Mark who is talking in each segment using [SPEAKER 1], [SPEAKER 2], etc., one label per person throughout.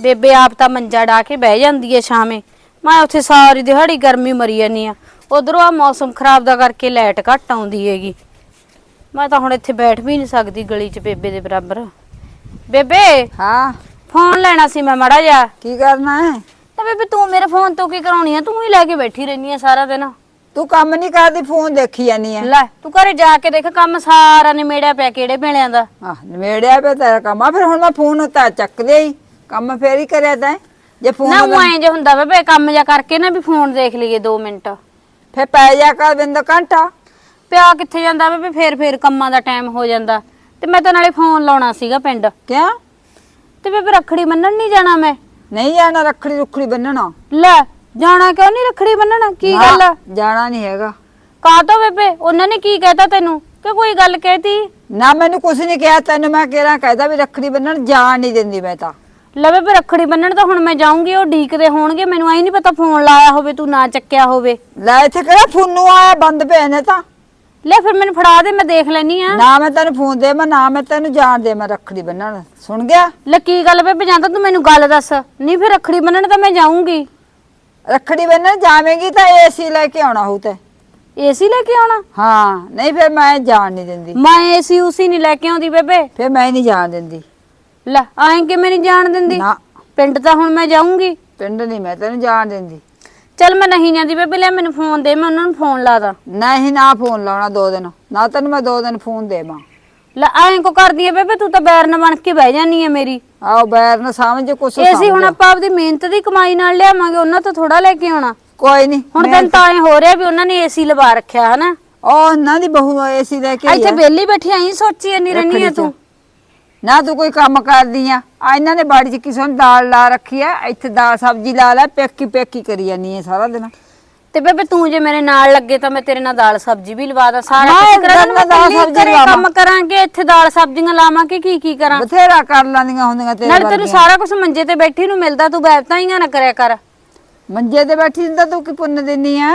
[SPEAKER 1] ਬੇਬੇ ਆਪ ਤਾਂ ਮੰਜਾ ਡਾ ਕੇ ਬਹਿ ਜਾਂਦੀ ਏ ਸ਼ਾਮੇ। ਮੈਂ ਉੱਥੇ ਸਾਰੀ ਦਿਹਾੜੀ ਗਰਮੀ ਮਰੀ ਜਾਨੀ ਆ। ਉਧਰੋਂ ਆ ਮੌਸਮ ਖਰਾਬ ਦਾ ਕਰਕੇ ਲਾਈਟ ਘੱਟ ਆਉਂਦੀ ਹੈਗੀ। ਮੈਂ ਤਾਂ ਹੁਣ ਇੱਥੇ ਬੈਠ ਵੀ ਨਹੀਂ ਸਕਦੀ ਗਲੀ 'ਚ ਬੇਬੇ ਦੇ ਬਰਾਬਰ। ਬੇਬੇ
[SPEAKER 2] ਹਾਂ।
[SPEAKER 1] ਫੋਨ ਲੈਣਾ ਸੀ ਮੈਂ ਮੜਾ ਜਾ
[SPEAKER 2] ਕੀ ਕਰਨਾ ਹੈ?
[SPEAKER 1] ਤਾਂ ਬੇਬੇ ਤੂੰ ਮੇਰੇ ਫੋਨ ਤੋਂ ਕੀ ਕਰਾਉਣੀ ਆ? ਤੂੰ ਹੀ ਲੈ ਕੇ ਬੈਠੀ ਰਹਿਨੀ ਆ ਸਾਰਾ ਦਿਨ।
[SPEAKER 2] ਤੂੰ ਕੰਮ ਨਹੀਂ ਕਰਦੀ ਫੋਨ ਦੇਖੀ ਜਾਨੀ ਆ।
[SPEAKER 1] ਲੈ ਤੂੰ ਘਰੇ ਜਾ ਕੇ ਦੇਖ ਕੰਮ ਸਾਰਾ ਨਿਮੇੜਿਆ ਪਿਆ ਕਿਹੜੇ ਵੇਲਿਆਂ ਦਾ।
[SPEAKER 2] ਆਹ ਨਵੇੜਿਆ ਪਿਆ ਤੇਰਾ ਕੰਮ ਆ ਫਿਰ ਹੁਣ ਮੈਂ ਫੋਨ ਉਤਾ ਚੱਕ ਲਿਆ ਹੀ ਕੰਮ ਫੇਰ ਹੀ ਕਰਿਆ ਤੈਂ ਜੇ
[SPEAKER 1] ਨਾ
[SPEAKER 2] ਫੋਨ
[SPEAKER 1] ਉਹ ਐਂ ਜੇ ਹੁੰਦਾ ਬੇਬੇ ਕੰਮ ਜਾ ਕਰਕੇ ਨਾ ਵੀ ਫੋਨ ਦੇਖ ਲਈਏ 2 ਮਿੰਟ।
[SPEAKER 2] ਫੇਰ ਪੈ ਜਾ ਕਰ ਬਿੰਦ ਘੰਟਾ।
[SPEAKER 1] ਪਿਆ ਕਿੱਥੇ ਜਾਂਦਾ ਬੇਬੇ ਫੇਰ ਫੇਰ ਕੰਮਾਂ ਦਾ ਟਾਈਮ ਹੋ ਜਾਂਦਾ। ਤੇ ਮੈਂ ਤਾਂ ਨਾਲੇ ਫੋਨ ਲਾਉਣਾ ਸੀਗਾ ਪਿੰਡ।
[SPEAKER 2] ਕਿਉਂ?
[SPEAKER 1] ਤੇ ਬੇਬੇ ਰੱਖੜੀ ਬੰਨਣ ਨਹੀਂ ਜਾਣਾ ਮੈਂ?
[SPEAKER 2] ਨਹੀਂ ਜਾਣਾ ਰੱਖੜੀ ਰੁਖੜੀ ਬੰਨਣਾ।
[SPEAKER 1] ਲੈ ਜਾਣਾ ਕਿਉਂ ਨਹੀਂ ਰੱਖੜੀ ਬੰਨਣ? ਕੀ
[SPEAKER 2] ਨਾ,
[SPEAKER 1] ਗੱਲ? ਆ
[SPEAKER 2] ਜਾਣਾ ਨਹੀਂ ਹੈਗਾ।
[SPEAKER 1] ਕਾ ਤੋ ਬੇਬੇ ਉਹਨਾਂ ਨੇ ਕੀ ਕਹਿਤਾ ਤੈਨੂੰ? ਕਿ ਕੋਈ ਗੱਲ ਕਹਿਤੀ?
[SPEAKER 2] ਨਾ ਮੈਨੂੰ ਕੁਝ ਨਹੀਂ ਕਿਹਾ ਤੈਨੂੰ ਮੈਂ ਕਿਹੜਾ ਕਹਿਦਾ ਵੀ ਰੱਖੜੀ ਬੰਨਣ ਜਾਣ ਨਹੀਂ ਦਿੰਦੀ ਮੈਂ ਤਾਂ।
[SPEAKER 1] ਲੈ ਬੇਬੇ ਰੱਖੜੀ ਬੰਨਣ ਤਾਂ ਹੁਣ ਮੈਂ ਜਾਊਂਗੀ ਉਹ ਢੀਕਦੇ ਹੋਣਗੇ ਮੈਨੂੰ ਆਈ ਨਹੀਂ ਪਤਾ ਫੋਨ ਲਾਇਆ ਹੋਵੇ ਤੂੰ ਨਾ ਚੱਕਿਆ ਹੋਵੇ।
[SPEAKER 2] ਲੈ ਇੱਥੇ ਕਿਹੜਾ ਫੋਨੂ ਆਇਆ ਬੰਦ ਪਏ ਨੇ ਤਾਂ।
[SPEAKER 1] ਲੈ ਫਿਰ ਮੈਨੂੰ ਫੜਾ ਦੇ ਮੈਂ ਦੇਖ ਲੈਣੀ ਆ।
[SPEAKER 2] ਨਾ ਮੈਂ ਤੈਨੂੰ ਫੋਨ ਦੇ ਮੈਂ ਨਾ ਮੈਂ ਤੈਨੂੰ ਜਾਣ ਦੇ ਮੈਂ ਰੱਖੜੀ ਬੰਨਣ। ਸੁਣ ਗਿਆ?
[SPEAKER 1] ਲੈ ਕੀ ਗੱਲ ਬੇਬੇ ਜਾਂਦਾ ਤੂੰ ਮੈਨੂੰ ਗੱਲ ਦੱਸ। ਨਹੀਂ ਫਿਰ ਰੱਖੜੀ ਬੰਨਣ ਤਾਂ ਮੈਂ ਜਾਊਂਗੀ।
[SPEAKER 2] ਰੱਖੜੀ ਬੰਨਣ ਜਾਵੇਂਗੀ ਤਾਂ ਏਸੀ ਲੈ ਕੇ ਆਉਣਾ ਹੋਊ ਤੇ।
[SPEAKER 1] ਏਸੀ ਲੈ ਕੇ ਆਉਣਾ?
[SPEAKER 2] ਹਾਂ ਨਹੀਂ ਫਿਰ ਮੈਂ ਜਾਣ ਨਹੀਂ ਦਿੰਦੀ।
[SPEAKER 1] ਮੈਂ ਏਸੀ ਉਸੀ ਨਹੀਂ ਲੈ ਕੇ ਆਉਂਦੀ ਬੇਬੇ।
[SPEAKER 2] ਫਿਰ ਮੈਂ ਨਹੀਂ ਜਾਣ ਦਿੰਦੀ।
[SPEAKER 1] ਲੈ ਆਏ ਕਿ ਮੈਂ ਨਹੀਂ ਜਾਣ ਦਿੰਦੀ?
[SPEAKER 2] ਨਾ।
[SPEAKER 1] ਪਿੰਡ ਤਾਂ ਹੁਣ ਮੈਂ ਜਾਊਂਗੀ।
[SPEAKER 2] ਪਿੰਡ ਨਹੀਂ ਮੈਂ ਤੈਨੂੰ ਜਾਣ ਦਿੰਦੀ।
[SPEAKER 1] ਚੱਲ ਮੈਂ ਨਹੀਂ ਜਾਂਦੀ ਬੇਬੇ ਲੈ ਮੈਨੂੰ ਫੋਨ ਦੇ ਮੈਂ ਉਹਨਾਂ ਨੂੰ ਫੋਨ ਲਾ ਦਾਂ।
[SPEAKER 2] ਨਹੀਂ ਨਾ ਫੋਨ ਲਾਉਣਾ ਦੋ ਦਿਨ। ਨਾ ਤੈਨੂੰ ਮੈਂ ਦੋ ਦਿਨ ਫੋਨ ਦੇਵਾਂ।
[SPEAKER 1] ਲੈ ਆਏ ਕੋ ਕਰਦੀ ਐ ਬੇਬੇ? ਤੂੰ ਤਾਂ ਬੈਰਨ ਬਣ ਕੇ ਬਹਿ ਜਾਨੀ ਐ ਮੇਰੀ।
[SPEAKER 2] ਆਓ ਬੈਰ ਨਾ ਸਮਝ ਕੁਛ
[SPEAKER 1] ਏਸੀ ਹੁਣ
[SPEAKER 2] ਸਮਝ।
[SPEAKER 1] ਆਪਾਂ ਆਪਦੀ ਮਿਹਨਤ ਦੀ ਕਮਾਈ ਨਾਲ ਲਿਆਵਾਂਗੇ ਉਹਨਾਂ ਤੋਂ ਥੋੜਾ ਲੈ ਕੇ ਆਉਣਾ।
[SPEAKER 2] ਕੋਈ ਨਹੀਂ
[SPEAKER 1] ਹੁਣ ਤੈਨੂੰ ਤਾਂ ਐ ਹੋ ਰਿਹਾ ਵੀ ਉਹਨਾਂ ਨੇ ਏਸੀ ਲਵਾ ਰੱਖਿਆ ਹਨਾ?
[SPEAKER 2] ਉਹ ਉਹਨਾਂ ਦੀ ਬਹੂ ਏਸੀ ਲੈ ਕੇ ਆਈ
[SPEAKER 1] ਇੱਥੇ
[SPEAKER 2] ਆ।
[SPEAKER 1] ਬੇਲੀ ਬੈਠੀ ਆਈ ਸੋਚੀ ਐ ਨਹੀਂ ਰਹਿਨੀ ਐ ਤੂੰ।
[SPEAKER 2] ਨਾ ਤੂੰ ਕੋਈ ਕੰਮ ਕਰਦੀ ਆ। ਆ ਇਹਨਾਂ ਨੇ ਬਾੜੀ 'ਚ ਕਿਸੇ ਨੇ ਦਾਲ ਲਾ ਰੱਖੀ ਆ ਇੱਥੇ ਦਾਲ ਸਬਜ਼ੀ ਲਾ ਲੈ ਪੇਕੀ ਪੇਕੀ ਕਰੀ ਜਾਨੀ ਆ ਸਾਰਾ ਦਿਨ।
[SPEAKER 1] ਤੇ ਬੇਬੇ ਤੂੰ ਜੇ ਮੇਰੇ ਨਾਲ ਲੱਗੇ ਤਾਂ ਮੈਂ ਤੇਰੇ ਨਾਲ ਦਾਲ ਸਬਜ਼ੀ ਵੀ ਲਵਾ ਦਾਂ। ਸਾਰਾ
[SPEAKER 2] ਮੈਂ
[SPEAKER 1] ਕੁਝ ਕਰਾਂ
[SPEAKER 2] ਦਾਲ
[SPEAKER 1] ਮੈਂ
[SPEAKER 2] ਦਾਲ
[SPEAKER 1] ਕੱਲੀ
[SPEAKER 2] ਸਬਜ਼ੀ
[SPEAKER 1] ਘਰੇ
[SPEAKER 2] ਲਵਾਵਾਂ।
[SPEAKER 1] ਕੰਮ ਕਰਾਂਗੇ ਇੱਥੇ ਦਾਲ ਸਬਜ਼ੀਆਂ ਲਾਵਾਂਗੇ ਕੀ ਕੀ ਕਰਾਂ?
[SPEAKER 2] ਬਥੇਰਾ ਕਰ ਲੈਂਦੀਆਂ ਹੁੰਦੀਆਂ ਤੇਰੇ
[SPEAKER 1] ਨਾਲੇ ਤੈਨੂੰ
[SPEAKER 2] ਵਰਗੀਆਂ।
[SPEAKER 1] ਸਾਰਾ ਕੁਝ ਮੰਜੇ ਤੇ ਬੈਠੀ ਨੂੰ ਮਿਲਦਾ ਤੂੰ ਬੈਠਾ ਹੀ ਨਾ ਕਰਿਆ ਕਰ।
[SPEAKER 2] ਮੰਜੇ ਤੇ ਬੈਠੀ ਹੁੰਦਾ ਤੂੰ ਕੀ ਪੁੰਨ ਦਿੰਨੀ ਆ?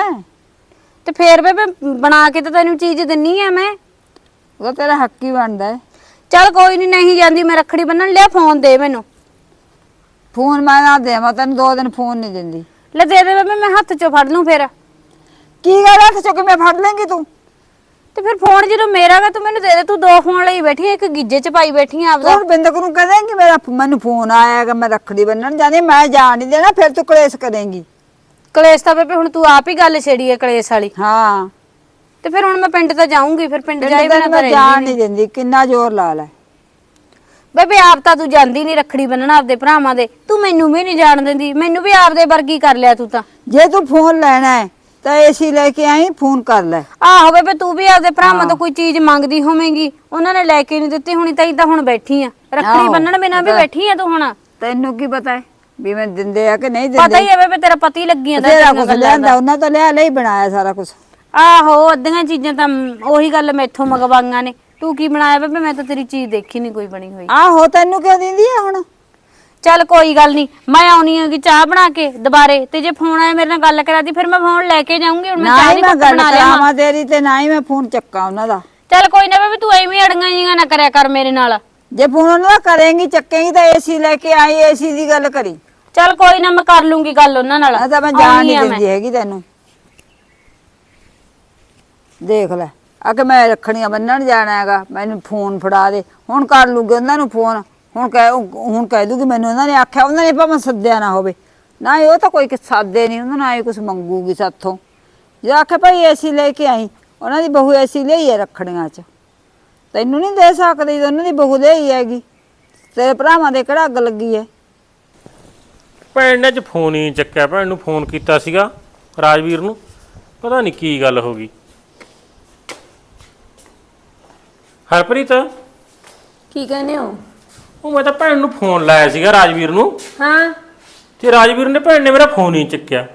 [SPEAKER 1] ਤੇ ਫੇਰ ਬੇਬੇ ਬਣਾ ਕੇ ਤਾਂ ਤੈਨੂੰ ਚੀਜ਼ ਦਿੰਨੀ ਆ ਮੈਂ।
[SPEAKER 2] ਉਹ ਤਾਂ ਤੇਰਾ ਹੱਕ ਹੀ ਬਣਦਾ ਹੈ।
[SPEAKER 1] ਚੱਲ ਕੋਈ ਨਹੀਂ ਨਹੀਂ ਜਾਂਦੀ ਮੈਂ ਰੱਖੜੀ ਬੰਨਣ ਲਿਆ ਫੋਨ ਦੇ ਮੈਨੂੰ।
[SPEAKER 2] ਫੋਨ ਮੈਂ ਨਾ ਦੇਵਾਂ ਤੈਨੂੰ ਦੋ ਦਿਨ ਫੋਨ ਨਹੀਂ ਦਿੰਦੀ।
[SPEAKER 1] ਲੈ ਦੇ ਦੇ ਬੇਬੇ ਮੈਂ ਹੱਥ 'ਚੋਂ ਫੜ ਲੂੰ ਫੇਰ।
[SPEAKER 2] ਕੀ ਗੱਲ ਹੱਥ ਚੁੱਕ ਮੈਂ ਫੜ ਲੇਂਗੀ ਤੂੰ?
[SPEAKER 1] ਤੇ ਫਿਰ ਫੋਨ ਜਦੋਂ ਮੇਰਾ ਗਾ ਤੂੰ ਮੈਨੂੰ ਦੇ ਦੇ ਤੂੰ ਦੋ ਫੋਨ ਲਈ ਬੈਠੀ ਇੱਕ ਗਿੱਜੇ 'ਚ ਪਾਈ ਬੈਠੀ ਆ ਆਪਦਾ।
[SPEAKER 2] ਤੂੰ ਬਿੰਦਕ ਨੂੰ ਮੇਰਾ ਮੈਨੂੰ ਫੋਨ ਆਇਆ ਕਿ ਮੈਂ ਰੱਖੜੀ ਬੰਨਣ ਜਾਣੀ ਮੈਂ ਜਾਣ ਨਹੀਂ ਦੇਣਾ ਫਿਰ ਤੂੰ ਕਲੇਸ਼ ਕਰੇਂਗੀ।
[SPEAKER 1] ਕਲੇਸ਼ ਤਾਂ ਬੇਬੇ ਹੁਣ ਤੂੰ ਆਪ ਹੀ ਗੱਲ ਛੇੜੀ ਹੈ ਕਲੇਸ਼ ਵਾਲੀ।
[SPEAKER 2] ਹਾਂ।
[SPEAKER 1] ਤੇ ਫਿਰ ਹੁਣ ਮੈਂ ਪਿੰਡ ਤਾਂ ਜਾਊਂਗੀ ਫਿਰ ਪਿੰਡ ਜਾਈ
[SPEAKER 2] ਮੈਂ ਜਾਣ ਨਹੀਂ ਦਿੰਦੀ ਕਿੰਨਾ ਜ਼ੋਰ ਲਾ ਲੈ।
[SPEAKER 1] ਬੇਬੇ ਆਪ ਤਾਂ ਤੂੰ ਜਾਂਦੀ ਨਹੀਂ ਰੱਖੜੀ ਬੰਨਣ ਆਪਦੇ ਭਰਾਵਾਂ ਦੇ। ਤੂੰ ਮੈਨੂੰ ਵੀ ਨਹੀਂ ਜਾਣ ਦਿੰਦੀ ਮੈਨੂੰ ਵੀ ਆਪਦੇ ਵਰਗੀ ਕਰ ਲਿਆ ਤੂੰ ਤਾਂ।
[SPEAKER 2] ਜੇ ਤੂੰ ਫੋਨ ਲੈਣਾ ਹੈ ਤਾਂ ਏਸੀ ਲੈ ਕੇ ਆਈ ਫੋਨ ਕਰ ਲੈ।
[SPEAKER 1] ਆਹੋ ਬੇਬੇ ਤੂੰ ਵੀ ਆਪਦੇ ਭਰਾਵਾਂ ਤੋਂ ਕੋਈ ਚੀਜ਼ ਮੰਗਦੀ ਹੋਵੇਂਗੀ। ਉਹਨਾਂ ਨੇ ਲੈ ਕੇ ਨਹੀਂ ਦਿੱਤੀ ਹੁਣੀ ਤਾਂ ਇਦਾਂ ਹੁਣ ਬੈਠੀ ਆ। ਰੱਖੜੀ
[SPEAKER 2] ਆਹੋ,
[SPEAKER 1] ਬੰਨਣ ਬਿਨਾਂ ਵੀ
[SPEAKER 2] ਪਤਾ।
[SPEAKER 1] ਬੈਠੀ ਆ ਤੂੰ ਹੁਣ।
[SPEAKER 2] ਤੈਨੂੰ ਕੀ ਪਤਾ ਹੈ ਵੀ ਮੈਂ ਦਿੰਦੇ ਆ ਕਿ ਨਹੀਂ
[SPEAKER 1] ਪਤਾ
[SPEAKER 2] ਦਿੰਦੇ?
[SPEAKER 1] ਹੀ ਹੈ ਬੇਬੇ ਤੇਰਾ ਪਤੀ ਲੱਗੀ ਜਾਂਦਾ
[SPEAKER 2] ਤੇਰਾ ਕੁਝ ਲਿਆਂਦਾ
[SPEAKER 1] ਦਾ।
[SPEAKER 2] ਉਹਨਾਂ ਤੋਂ ਲਿਆ ਲਈ ਬਣਾਇਆ ਸਾਰਾ ਕੁਝ
[SPEAKER 1] ਆਹੋ ਅੱਧੀਆਂ ਚੀਜ਼ਾਂ ਤਾਂ ਮ, ਉਹੀ ਗੱਲ ਮੈਥੋਂ ਮੰਗਵਾਈਆਂ ਨੇ। ਤੂੰ ਕੀ ਬਣਾਇਆ ਬੇਬੇ? ਮੈਂ ਤਾਂ ਤੇਰੀ ਚੀਜ਼ ਦੇਖੀ ਨਹੀਂ ਕੋਈ ਬਣੀ ਹੋਈ।
[SPEAKER 2] ਆਹੋ ਤੈਨੂੰ ਕਿਉਂ ਦਿੰਦੀ ਆ ਹੁਣ?
[SPEAKER 1] ਚੱਲ ਕੋਈ ਗੱਲ ਨਹੀਂ ਮੈਂ ਆਉਣੀ ਹੈਗੀ ਚਾਹ ਬਣਾ ਕੇ ਦੁਬਾਰੇ ਤੇ ਜੇ ਫੋਨ ਆਇਆ ਮੇਰੇ ਨਾਲ ਗੱਲ ਕਰਾਦੀ ਫਿਰ ਮੈਂ ਫੋਨ ਲੈ ਕੇ ਜਾਊਂਗੀ ਹੁਣ ਮੈਂ
[SPEAKER 2] ਨਾ
[SPEAKER 1] ਚਾਹ
[SPEAKER 2] ਹੀ
[SPEAKER 1] ਦੀ
[SPEAKER 2] ਮੈਂ
[SPEAKER 1] ਘੁੱਟ
[SPEAKER 2] ਗੱਲ
[SPEAKER 1] ਬਣਾ ਲਿਆ
[SPEAKER 2] ਕਰਾਵਾਂ ਤੇਰੀ ਤੇ ਨਾ ਹੀ ਮੈਂ ਫੋਨ ਚੱਕਾਂ ਉਹਨਾਂ ਦਾ।
[SPEAKER 1] ਚੱਲ ਕੋਈ ਨਾ ਬੇਬੇ ਤੂੰ ਐਵੇਂ ਅੜੀਆਂ ਜੀਆਂ ਨਾ ਕਰਿਆ ਕਰ ਮੇਰੇ ਨਾਲ।
[SPEAKER 2] ਜੇ ਫੋਨ ਉਹਨਾਂ ਦਾ ਕਰੇਂਗੀ ਚੱਕੇਂਗੀ ਤਾਂ ਏਸੀ ਲੈ ਕੇ ਆਈ ਏਸੀ ਦੀ ਗੱਲ ਕਰੀ।
[SPEAKER 1] ਚੱਲ ਕੋਈ ਨਾ ਮੈਂ ਕਰ ਲੂੰਗੀ ਗੱਲ ਉਹਨਾਂ ਨਾਲ।
[SPEAKER 2] ਆ ਤਾਂ ਮੈਂ ਜਾਣ ਨਹੀਂ
[SPEAKER 1] ਆ।
[SPEAKER 2] ਦਿੰਦੀ ਹੈਗੀ ਤੈਨੂੰ। ਦੇਖ ਲੈ। ਆ ਕਿ ਮੈਂ ਰੱਖਣੀਆਂ ਬੰਨਣ ਜਾਣਾ ਹੈਗਾ, ਮੈਨੂੰ ਫੋਨ ਫੜਾ ਦੇ। ਹੁਣ ਕਰ ਲੂਗੇ ਉਹਨਾਂ ਨੂੰ ਫੋਨ। ਹੁਣ ਕਹਿ ਹੁਣ ਕਹਿ ਦੂਗੀ ਮੈਨੂੰ ਉਹਨਾਂ ਨੇ ਆਖਿਆ, ਉਹਨਾਂ ਨੇ ਭਾਵੇਂ ਸੱਦਿਆ ਨਾ ਹੋਵੇ। ਨਾ ਉਹ ਤਾਂ ਕੋਈ ਸਾਦੇ ਨਹੀਂ, ਉਹਨਾਂ ਨਾਲ ਕੁਝ ਮੰਗੂਗੀ ਸਾਥੋਂ। ਜੇ ਆਖੇ, ਭਾਈ ਏਸੀ ਲੈ ਕੇ ਆਈ। ਉਹਨਾਂ ਦੀ ਬਹੂ ਏਸੀ ਲਈ ਹੈ ਰੱਖੜੀਆਂ 'ਚ। ਤੈਨੂੰ ਨਹੀਂ ਦੇ ਸਕਦੀ, ਉਹਨਾਂ ਦੀ ਬਹੂ ਲਈ ਹੈਗੀ। ਤੇਰੇ ਭਰਾਵਾਂ ਦੇ ਕਿਹੜਾ ਅੱਗ ਲੱਗੀ ਹੈ
[SPEAKER 3] ਭੈਣ ਨੇ ਅੱਜ ਫੋਨ ਹੀ ਨਹੀਂ ਚੱਕਿਆ। ਭੈਣ ਨੂੰ ਫੋਨ ਕੀਤਾ ਸੀਗਾ ਰਾਜਵੀਰ ਨੂੰ। ਪਤਾ ਨਹੀਂ ਕੀ ਗੱਲ ਹੋ ਗਈ। ਹਰਪ੍ਰੀਤ?
[SPEAKER 4] ਕੀ ਕਹਿੰਦੇ ਹੋ?
[SPEAKER 3] ਉਹ ਮੈਂ ਤਾਂ ਭੈਣ ਨੂੰ ਫੋਨ ਲਾਇਆ ਸੀਗਾ ਰਾਜਵੀਰ ਨੂੰ।
[SPEAKER 4] ਹਾਂ।
[SPEAKER 3] ਤੇ ਰਾਜਵੀਰ ਨੇ ਭੈਣ ਨੇ ਮੇਰਾ ਫੋਨ ਹੀ ਨਹੀਂ ਚੱਕਿਆ।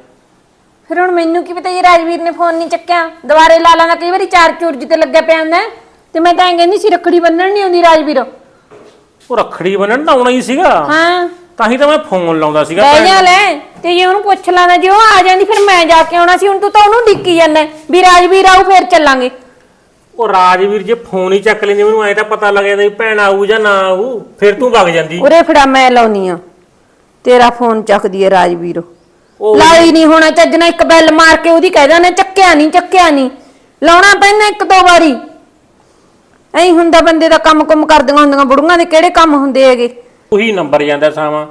[SPEAKER 4] ਫਿਰ ਹੁਣ ਮੈਨੂੰ ਕੀ ਪਤਾ ਇਹ ਰਾਜਵੀਰ ਨੇ ਫੋਨ ਨਹੀਂ ਚੱਕਿਆ? ਦੁਬਾਰੇ ਲਾ ਲਾਂਗਾ ਕਈ ਵਾਰੀ ਚਾਰ ਚੁਰਜ ਤੇ ਲੱਗਿਆ ਪਿਆ ਹੁੰਦਾ ਹੈ। ਤੇ ਮੈਂ ਤਾਂ ਐਂ ਕਹਿੰਦੀ ਸੀ ਰੱਖੜੀ ਬੰਨਣ ਨਹੀਂ ਆਉਂਦੀ ਰਾਜਵੀਰ।
[SPEAKER 3] ਉਹ ਰੱਖੜੀ ਬੰਨਣ ਤਾਂ ਆਉਣਾ ਹੀ ਸੀਗਾ।
[SPEAKER 4] ਹਾਂ।
[SPEAKER 3] ਤਾਂ ਹੀ ਤਾਂ ਮੈਂ ਫੋਨ ਲਾਉਂਦਾ ਸੀਗਾ ਭੈਣ
[SPEAKER 4] ਜਾ। ਲੈ ਤੇ ਜੇ ਉਹਨੂੰ ਪੁੱਛ ਲਾਂਦਾ ਜੇ ਉਹ ਆ ਜਾਂਦੀ ਫਿਰ ਮੈਂ ਜਾ ਕੇ ਆਉਣਾ ਸੀ ਹੁਣ ਤੂੰ ਤਾਂ ਉਹਨੂੰ ਡਿੱਕੀ ਜਾਂਦਾ ਵੀ ਰਾਜਵੀਰ ਆਊ ਫਿਰ ਚੱਲਾਂਗੇ।
[SPEAKER 3] ਉਹ ਰਾਜਵੀਰ ਜੇ ਫੋਨ ਹੀ ਚੱਕ ਲੈਂਦੀ ਮੈਨੂੰ ਐ ਤਾਂ ਪਤਾ ਲੱਗ ਜਾਂਦਾ ਵੀ ਭੈਣ ਆਊ ਜਾਂ ਨਾ ਆਊ ਫਿਰ ਤੂੰ ਵਗ ਜਾਂਦੀ।
[SPEAKER 4] ਉਰੇ ਫੜਾ ਮੈਂ ਲਾਉਣੀ ਆ। ਤੇਰਾ ਫੋਨ ਚੱਕਦੀ ਹੈ ਰਾਜਵੀਰ।
[SPEAKER 3] ਉਹ
[SPEAKER 4] ਲਾਈ ਨਹੀਂ ਹੋਣਾ ਚੱਜ ਨਾਲ ਇੱਕ ਬੈਲ ਮਾਰ ਕੇ ਉਹਦੀ ਕਹਿ ਦੇਣਾ ਚੱਕਿਆ ਨਹੀਂ ਚੱਕਿਆ ਨਹੀਂ ਲਾਉਣਾ ਪੈਣਾ ਇੱਕ ਦੋ ਵਾਰੀ। ਐਂ ਹੁੰਦਾ ਬੰਦੇ ਦਾ ਕੰਮ ਕੁਮ ਕਰਦੀਆਂ ਹੁੰਦੀਆਂ ਬੁੜੀਆਂ ਦੇ ਕਿਹੜੇ ਕੰਮ ਹੁੰਦੇ ਹੈਗੇ?
[SPEAKER 3] ਉਹੀ ਨੰਬਰ ਜਾਂਦਾ ਸਾਵਾ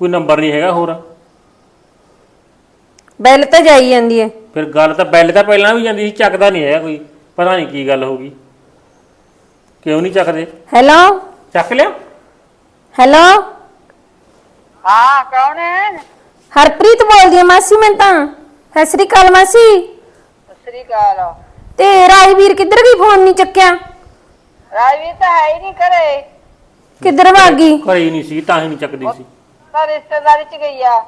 [SPEAKER 3] ਕੋਈ ਨੰਬਰ ਨਹੀਂ ਹੈਗਾ ਹੋਰ।
[SPEAKER 4] ਬੈਲ ਤਾਂ ਜਾਈ ਜਾਂਦੀ ਹੈ।
[SPEAKER 3] ਫਿਰ ਗੱਲ ਤਾਂ ਬੈਲ ਤਾਂ ਪਹਿਲਾਂ ਵੀ ਜਾਂਦੀ ਸੀ ਚੱਕਦਾ ਨਹੀਂ ਹੈਗਾ ਕੋਈ। ਪਤਾ ਨਹੀਂ ਕੀ ਗੱਲ ਹੋ ਗਈ। ਕਿਉਂ ਨਹੀਂ ਚੱਕਦੇ?
[SPEAKER 4] ਹੈਲੋ
[SPEAKER 3] ਚੱਕ ਲਿਆ?
[SPEAKER 4] ਹੈਲੋ
[SPEAKER 2] ਹਾਂ ਕੌਣ ਹੈ?
[SPEAKER 4] ਹਰਪ੍ਰੀਤ ਬੋਲਦੀ ਹੈ ਮਾਸੀ ਮੈਂ ਤਾਂ। ਸਤਿ ਸ੍ਰੀ ਅਕਾਲ ਮਾਸੀ।
[SPEAKER 2] ਸ੍ਰੀ ਅਕਾਲ।
[SPEAKER 4] ਤੇ ਰਾਜਵੀਰ ਕਿੱਧਰ ਗਈ ਫੋਨ ਨਹੀਂ ਚੱਕਿਆ?
[SPEAKER 2] ਰਾਜਵੀਰ ਤਾਂ ਹੈ ਹੀ ਨਹੀਂ ਘਰੇ।
[SPEAKER 4] ਕਿੱਧਰ ਭਾਗੀ
[SPEAKER 3] ਘਰੇ ਹੀ ਨਹੀਂ ਸੀ ਤਾਂ ਹੀ ਨਹੀਂ ਚੱਕਦੀ ਸੀ।
[SPEAKER 2] ਤਾਂ ਰਿਸ਼ਤੇਦਾਰੀ ਚ ਗਈ ਆ।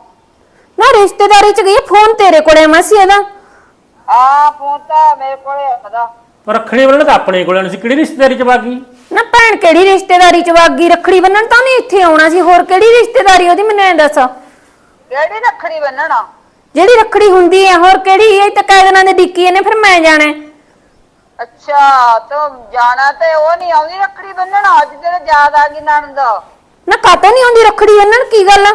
[SPEAKER 4] ਨਾ ਰਿਸ਼ਤੇਦਾਰੀ ਚ ਗਈ ਫੋਨ ਤੇਰੇ ਕੋਲੇ ਹੈ ਮਾਸੀ ਇਹਦਾ।
[SPEAKER 2] ਹਾਂ ਫੋਨ ਤਾਂ ਮੇਰੇ ਕੋਲੇ ਆਦਾ
[SPEAKER 3] ਪਰ ਰੱਖਣੇ ਵਾਲਾ ਤਾਂ ਆਪਣੇ ਕੋਲ ਨਹੀਂ ਸੀ। ਕਿਹੜੀ ਰਿਸ਼ਤੇਦਾਰੀ ਚ ਬਾਕੀ
[SPEAKER 4] ਨਾ ਭੈਣ ਕਿਹੜੀ ਰਿਸ਼ਤੇਦਾਰੀ ਚ ਵਾਗੀ? ਰੱਖੜੀ ਬੰਨਣ ਤਾਂ ਨਹੀਂ ਇੱਥੇ ਆਉਣਾ ਸੀ। ਹੋਰ ਕਿਹੜੀ ਰਿਸ਼ਤੇਦਾਰੀ ਉਹਦੀ ਮੈਨੂੰ ਐਂ ਦੱਸ।
[SPEAKER 2] ਕਿਹੜੀ ਰੱਖੜੀ ਬੰਨਣਾ
[SPEAKER 4] ਜਿਹੜੀ ਰੱਖੜੀ ਹੁੰਦੀ ਹੈ ਹੋਰ ਕਿਹੜੀ? ਇਹ ਤਾਂ ਕਈ ਦਿਨਾਂ ਦੇ ਡਿੱਕੀ ਨੇ ਫਿਰ ਮੈਂ ਜਾਣਾ ਹੈ।
[SPEAKER 2] ਅੱਛਾ ਤੂੰ ਜਾਣਾ ਤੇ ਉਹ ਨਹੀਂ ਆਉਂਦੀ ਰੱਖੜੀ ਬੰਨਣ? ਅੱਜ ਤੇਰੇ ਯਾਦ ਆ ਗਈ ਨਣਦ।
[SPEAKER 4] ਨਾ ਕਾਤੋਂ ਨਹੀਂ ਆਉਂਦੀ ਰੱਖੜੀ ਬੰਨਣ? ਕੀ ਗੱਲ ਆ?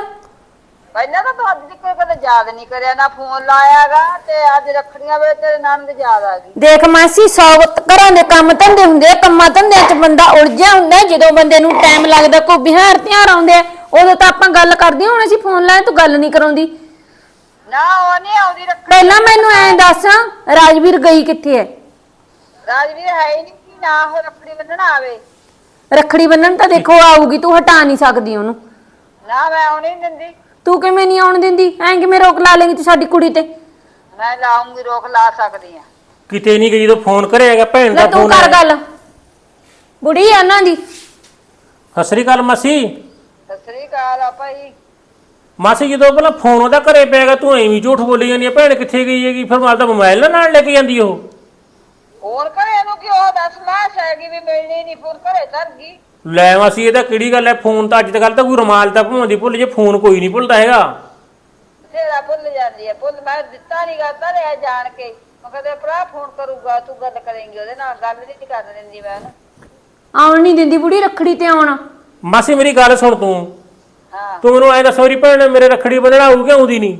[SPEAKER 2] ਪਹਿਲਾਂ ਤਾਂ ਤੂੰ ਅੱਜ ਤੱਕ ਕਦੇ ਯਾਦ ਨਹੀਂ ਕਰਿਆ ਨਾ ਫੋਨ ਲਾਇਆਗਾ ਤੇ ਅੱਜ ਰੱਖੜੀਆਂ ਵੇਲੇ ਤੇਰੇ ਨਣਦ ਯਾਦ ਆ ਗਈ।
[SPEAKER 4] ਦੇਖ ਮਾਸੀ ਸੌ ਘਰਾਂ ਦੇ ਕੰਮ ਧੰਦੇ ਹੁੰਦੇ ਆ ਕੰਮਾਂ ਧੰਦਿਆਂ 'ਚ ਬੰਦਾ ਉਲਝਿਆ ਹੁੰਦਾ ਹੈ। ਜਦੋਂ ਬੰਦੇ ਨੂੰ ਟਾਈਮ ਲੱਗਦਾ ਕੋਈ ਬਿਹਾਰ ਤਿਉਹਾਰ ਆਉਂਦੇ ਆ ਉਦੋਂ ਤਾਂ ਆਪਾਂ ਗੱਲ ਕਰਦੇ ਹੁਣ ਅਸੀਂ ਫੋਨ ਲਾਇਆ ਤੂੰ ਗੱਲ ਨਹੀਂ ਕਰਾਉਂਦੀ।
[SPEAKER 2] ਨਾ ਉਹ ਨਹੀਂ ਆਉਂਦੀ ਰੱਖੜੀ।
[SPEAKER 4] ਪਹਿਲਾਂ ਮੈਨੂੰ ਐਂ ਦੱਸ ਰਾਜਵੀਰ ਗਈ ਕਿੱਥੇ ਹੈ?
[SPEAKER 2] ਰਾਜਵੀਰ ਹੈ ਹੀ ਨਹੀਂ ਕਿ ਨਾ ਉਹ ਰੱਖੜੀ ਬੰਨਣ ਆਵੇ।
[SPEAKER 4] ਰੱਖੜੀ ਬੰਨਣ ਤਾਂ ਦੇਖੋ ਆਊਗੀ ਤੂੰ ਹਟਾ ਨਹੀਂ ਸਕਦੀ ਉਹਨੂੰ।
[SPEAKER 2] ਨਾ ਮੈਂ ਆਉਣੀ ਨਹੀਂ ਦਿੰਦੀ।
[SPEAKER 4] ਤੂੰ ਕਿਵੇਂ ਨਹੀਂ ਆਉਣ ਦਿੰਦੀ? ਐਂ ਕਿਵੇਂ ਰੋਕ ਲਾ ਲੇਂਗੀ ਤੂੰ ਸਾਡੀ ਕੁੜੀ ਤੇ?
[SPEAKER 2] ਮੈਂ ਲਾਉਂਗੀ ਰੋਕ ਲਾ ਸਕਦੀ ਆ।
[SPEAKER 3] ਕਿਤੇ ਨਹੀਂ ਗਈ ਜਦੋਂ ਫੋਨ ਕਰਿਆਗਾ ਭੈਣ
[SPEAKER 4] ਲੈ
[SPEAKER 3] ਦਾ
[SPEAKER 4] ਤੂੰ
[SPEAKER 3] ਫੋਨ
[SPEAKER 4] ਕਰ ਗੱਲ। ਬੁੜੀ ਆ ਉਹਨਾਂ ਦੀ।
[SPEAKER 3] ਸਤਿ ਸ੍ਰੀ ਅਕਾਲ ਮਾਸੀ।
[SPEAKER 2] ਸਤਿ ਸ੍ਰੀ ਅਕਾਲ ਆ ਭਾਈ।
[SPEAKER 3] ਮਾਸੀ ਜਦੋਂ ਪਹਿਲਾਂ ਫੋਨ ਉਹਦਾ ਘਰੇ ਪਿਆਗਾ ਤੂੰ ਐਵੇਂ ਝੂਠ ਬੋਲੀ ਜਾਂਦੀ ਆ ਭੈਣ ਕਿੱਥੇ ਗਈ ਹੈਗੀ? ਫਿਰ ਮਾਲ ਦਾ ਮੋਬਾਈਲ ਨਾ ਨਾਲ ਲੈ ਕੇ ਜਾਂਦੀ ਉਹ।
[SPEAKER 2] ਹੋਰ ਘਰੇ ਇਹਨੂੰ ਕਿ ਉਹ ਦੱਸ ਲਾਸ਼ ਹੈਗੀ ਵੀ ਮਿਲਣੀ ਨਹੀਂ ਫੋਨ ਘਰੇ ਧਰ ਗਈ।
[SPEAKER 3] ਲੈ ਮਾਸੀ ਇਹ ਤਾਂ ਕਿਹੜੀ ਗੱਲ ਹੈ? ਫੋਨ ਤਾਂ ਅੱਜ ਕੱਲ ਤਾਂ ਕੋਈ ਰਮਾਲ ਤਾਂ ਭੁੰਦੀ ਭੁੱਲ ਜੇ ਫੋਨ ਕੋਈ ਨਹੀਂ ਭੁੱਲਦਾ ਹੈਗਾ।
[SPEAKER 2] ਤੇਰਾ ਭੁੱਲ ਜਾਂਦੀ ਹੈ ਭੁੱਲ ਮੈਂ ਦਿੱਤਾ ਨਹੀਂ ਗਾ ਧਰਿਆ ਜਾਣ ਕੇ। ਮੈਂ ਕਦੇ ਭਰਾ ਫੋਨ ਕਰੂਗਾ ਤੂੰ ਗੱਲ ਕਰੇਂਗੀ ਉਹਦੇ ਨਾਲ ਗੱਲ ਨਹੀਂ ਕਰ ਦਿੰਦੀ ਮੈਂ।
[SPEAKER 4] ਆਉਣ ਨਹੀਂ ਦਿੰਦੀ ਬੁੜੀ ਰੱਖੜੀ ਤੇ ਆਉਣ।
[SPEAKER 3] ਮਾਸੀ ਮੇਰੀ ਗੱਲ ਸੁਣ ਤੂੰ।
[SPEAKER 2] ਹਾਂ।
[SPEAKER 3] ਤੂੰ ਮੈਨੂੰ ਐ ਦੱਸ ਮੇਰੀ ਭੈਣ ਮੇਰੇ ਰੱਖੜੀ ਬੰਨਣਾ ਆਊ ਕਿ ਆਉਂਦੀ ਨਹੀਂ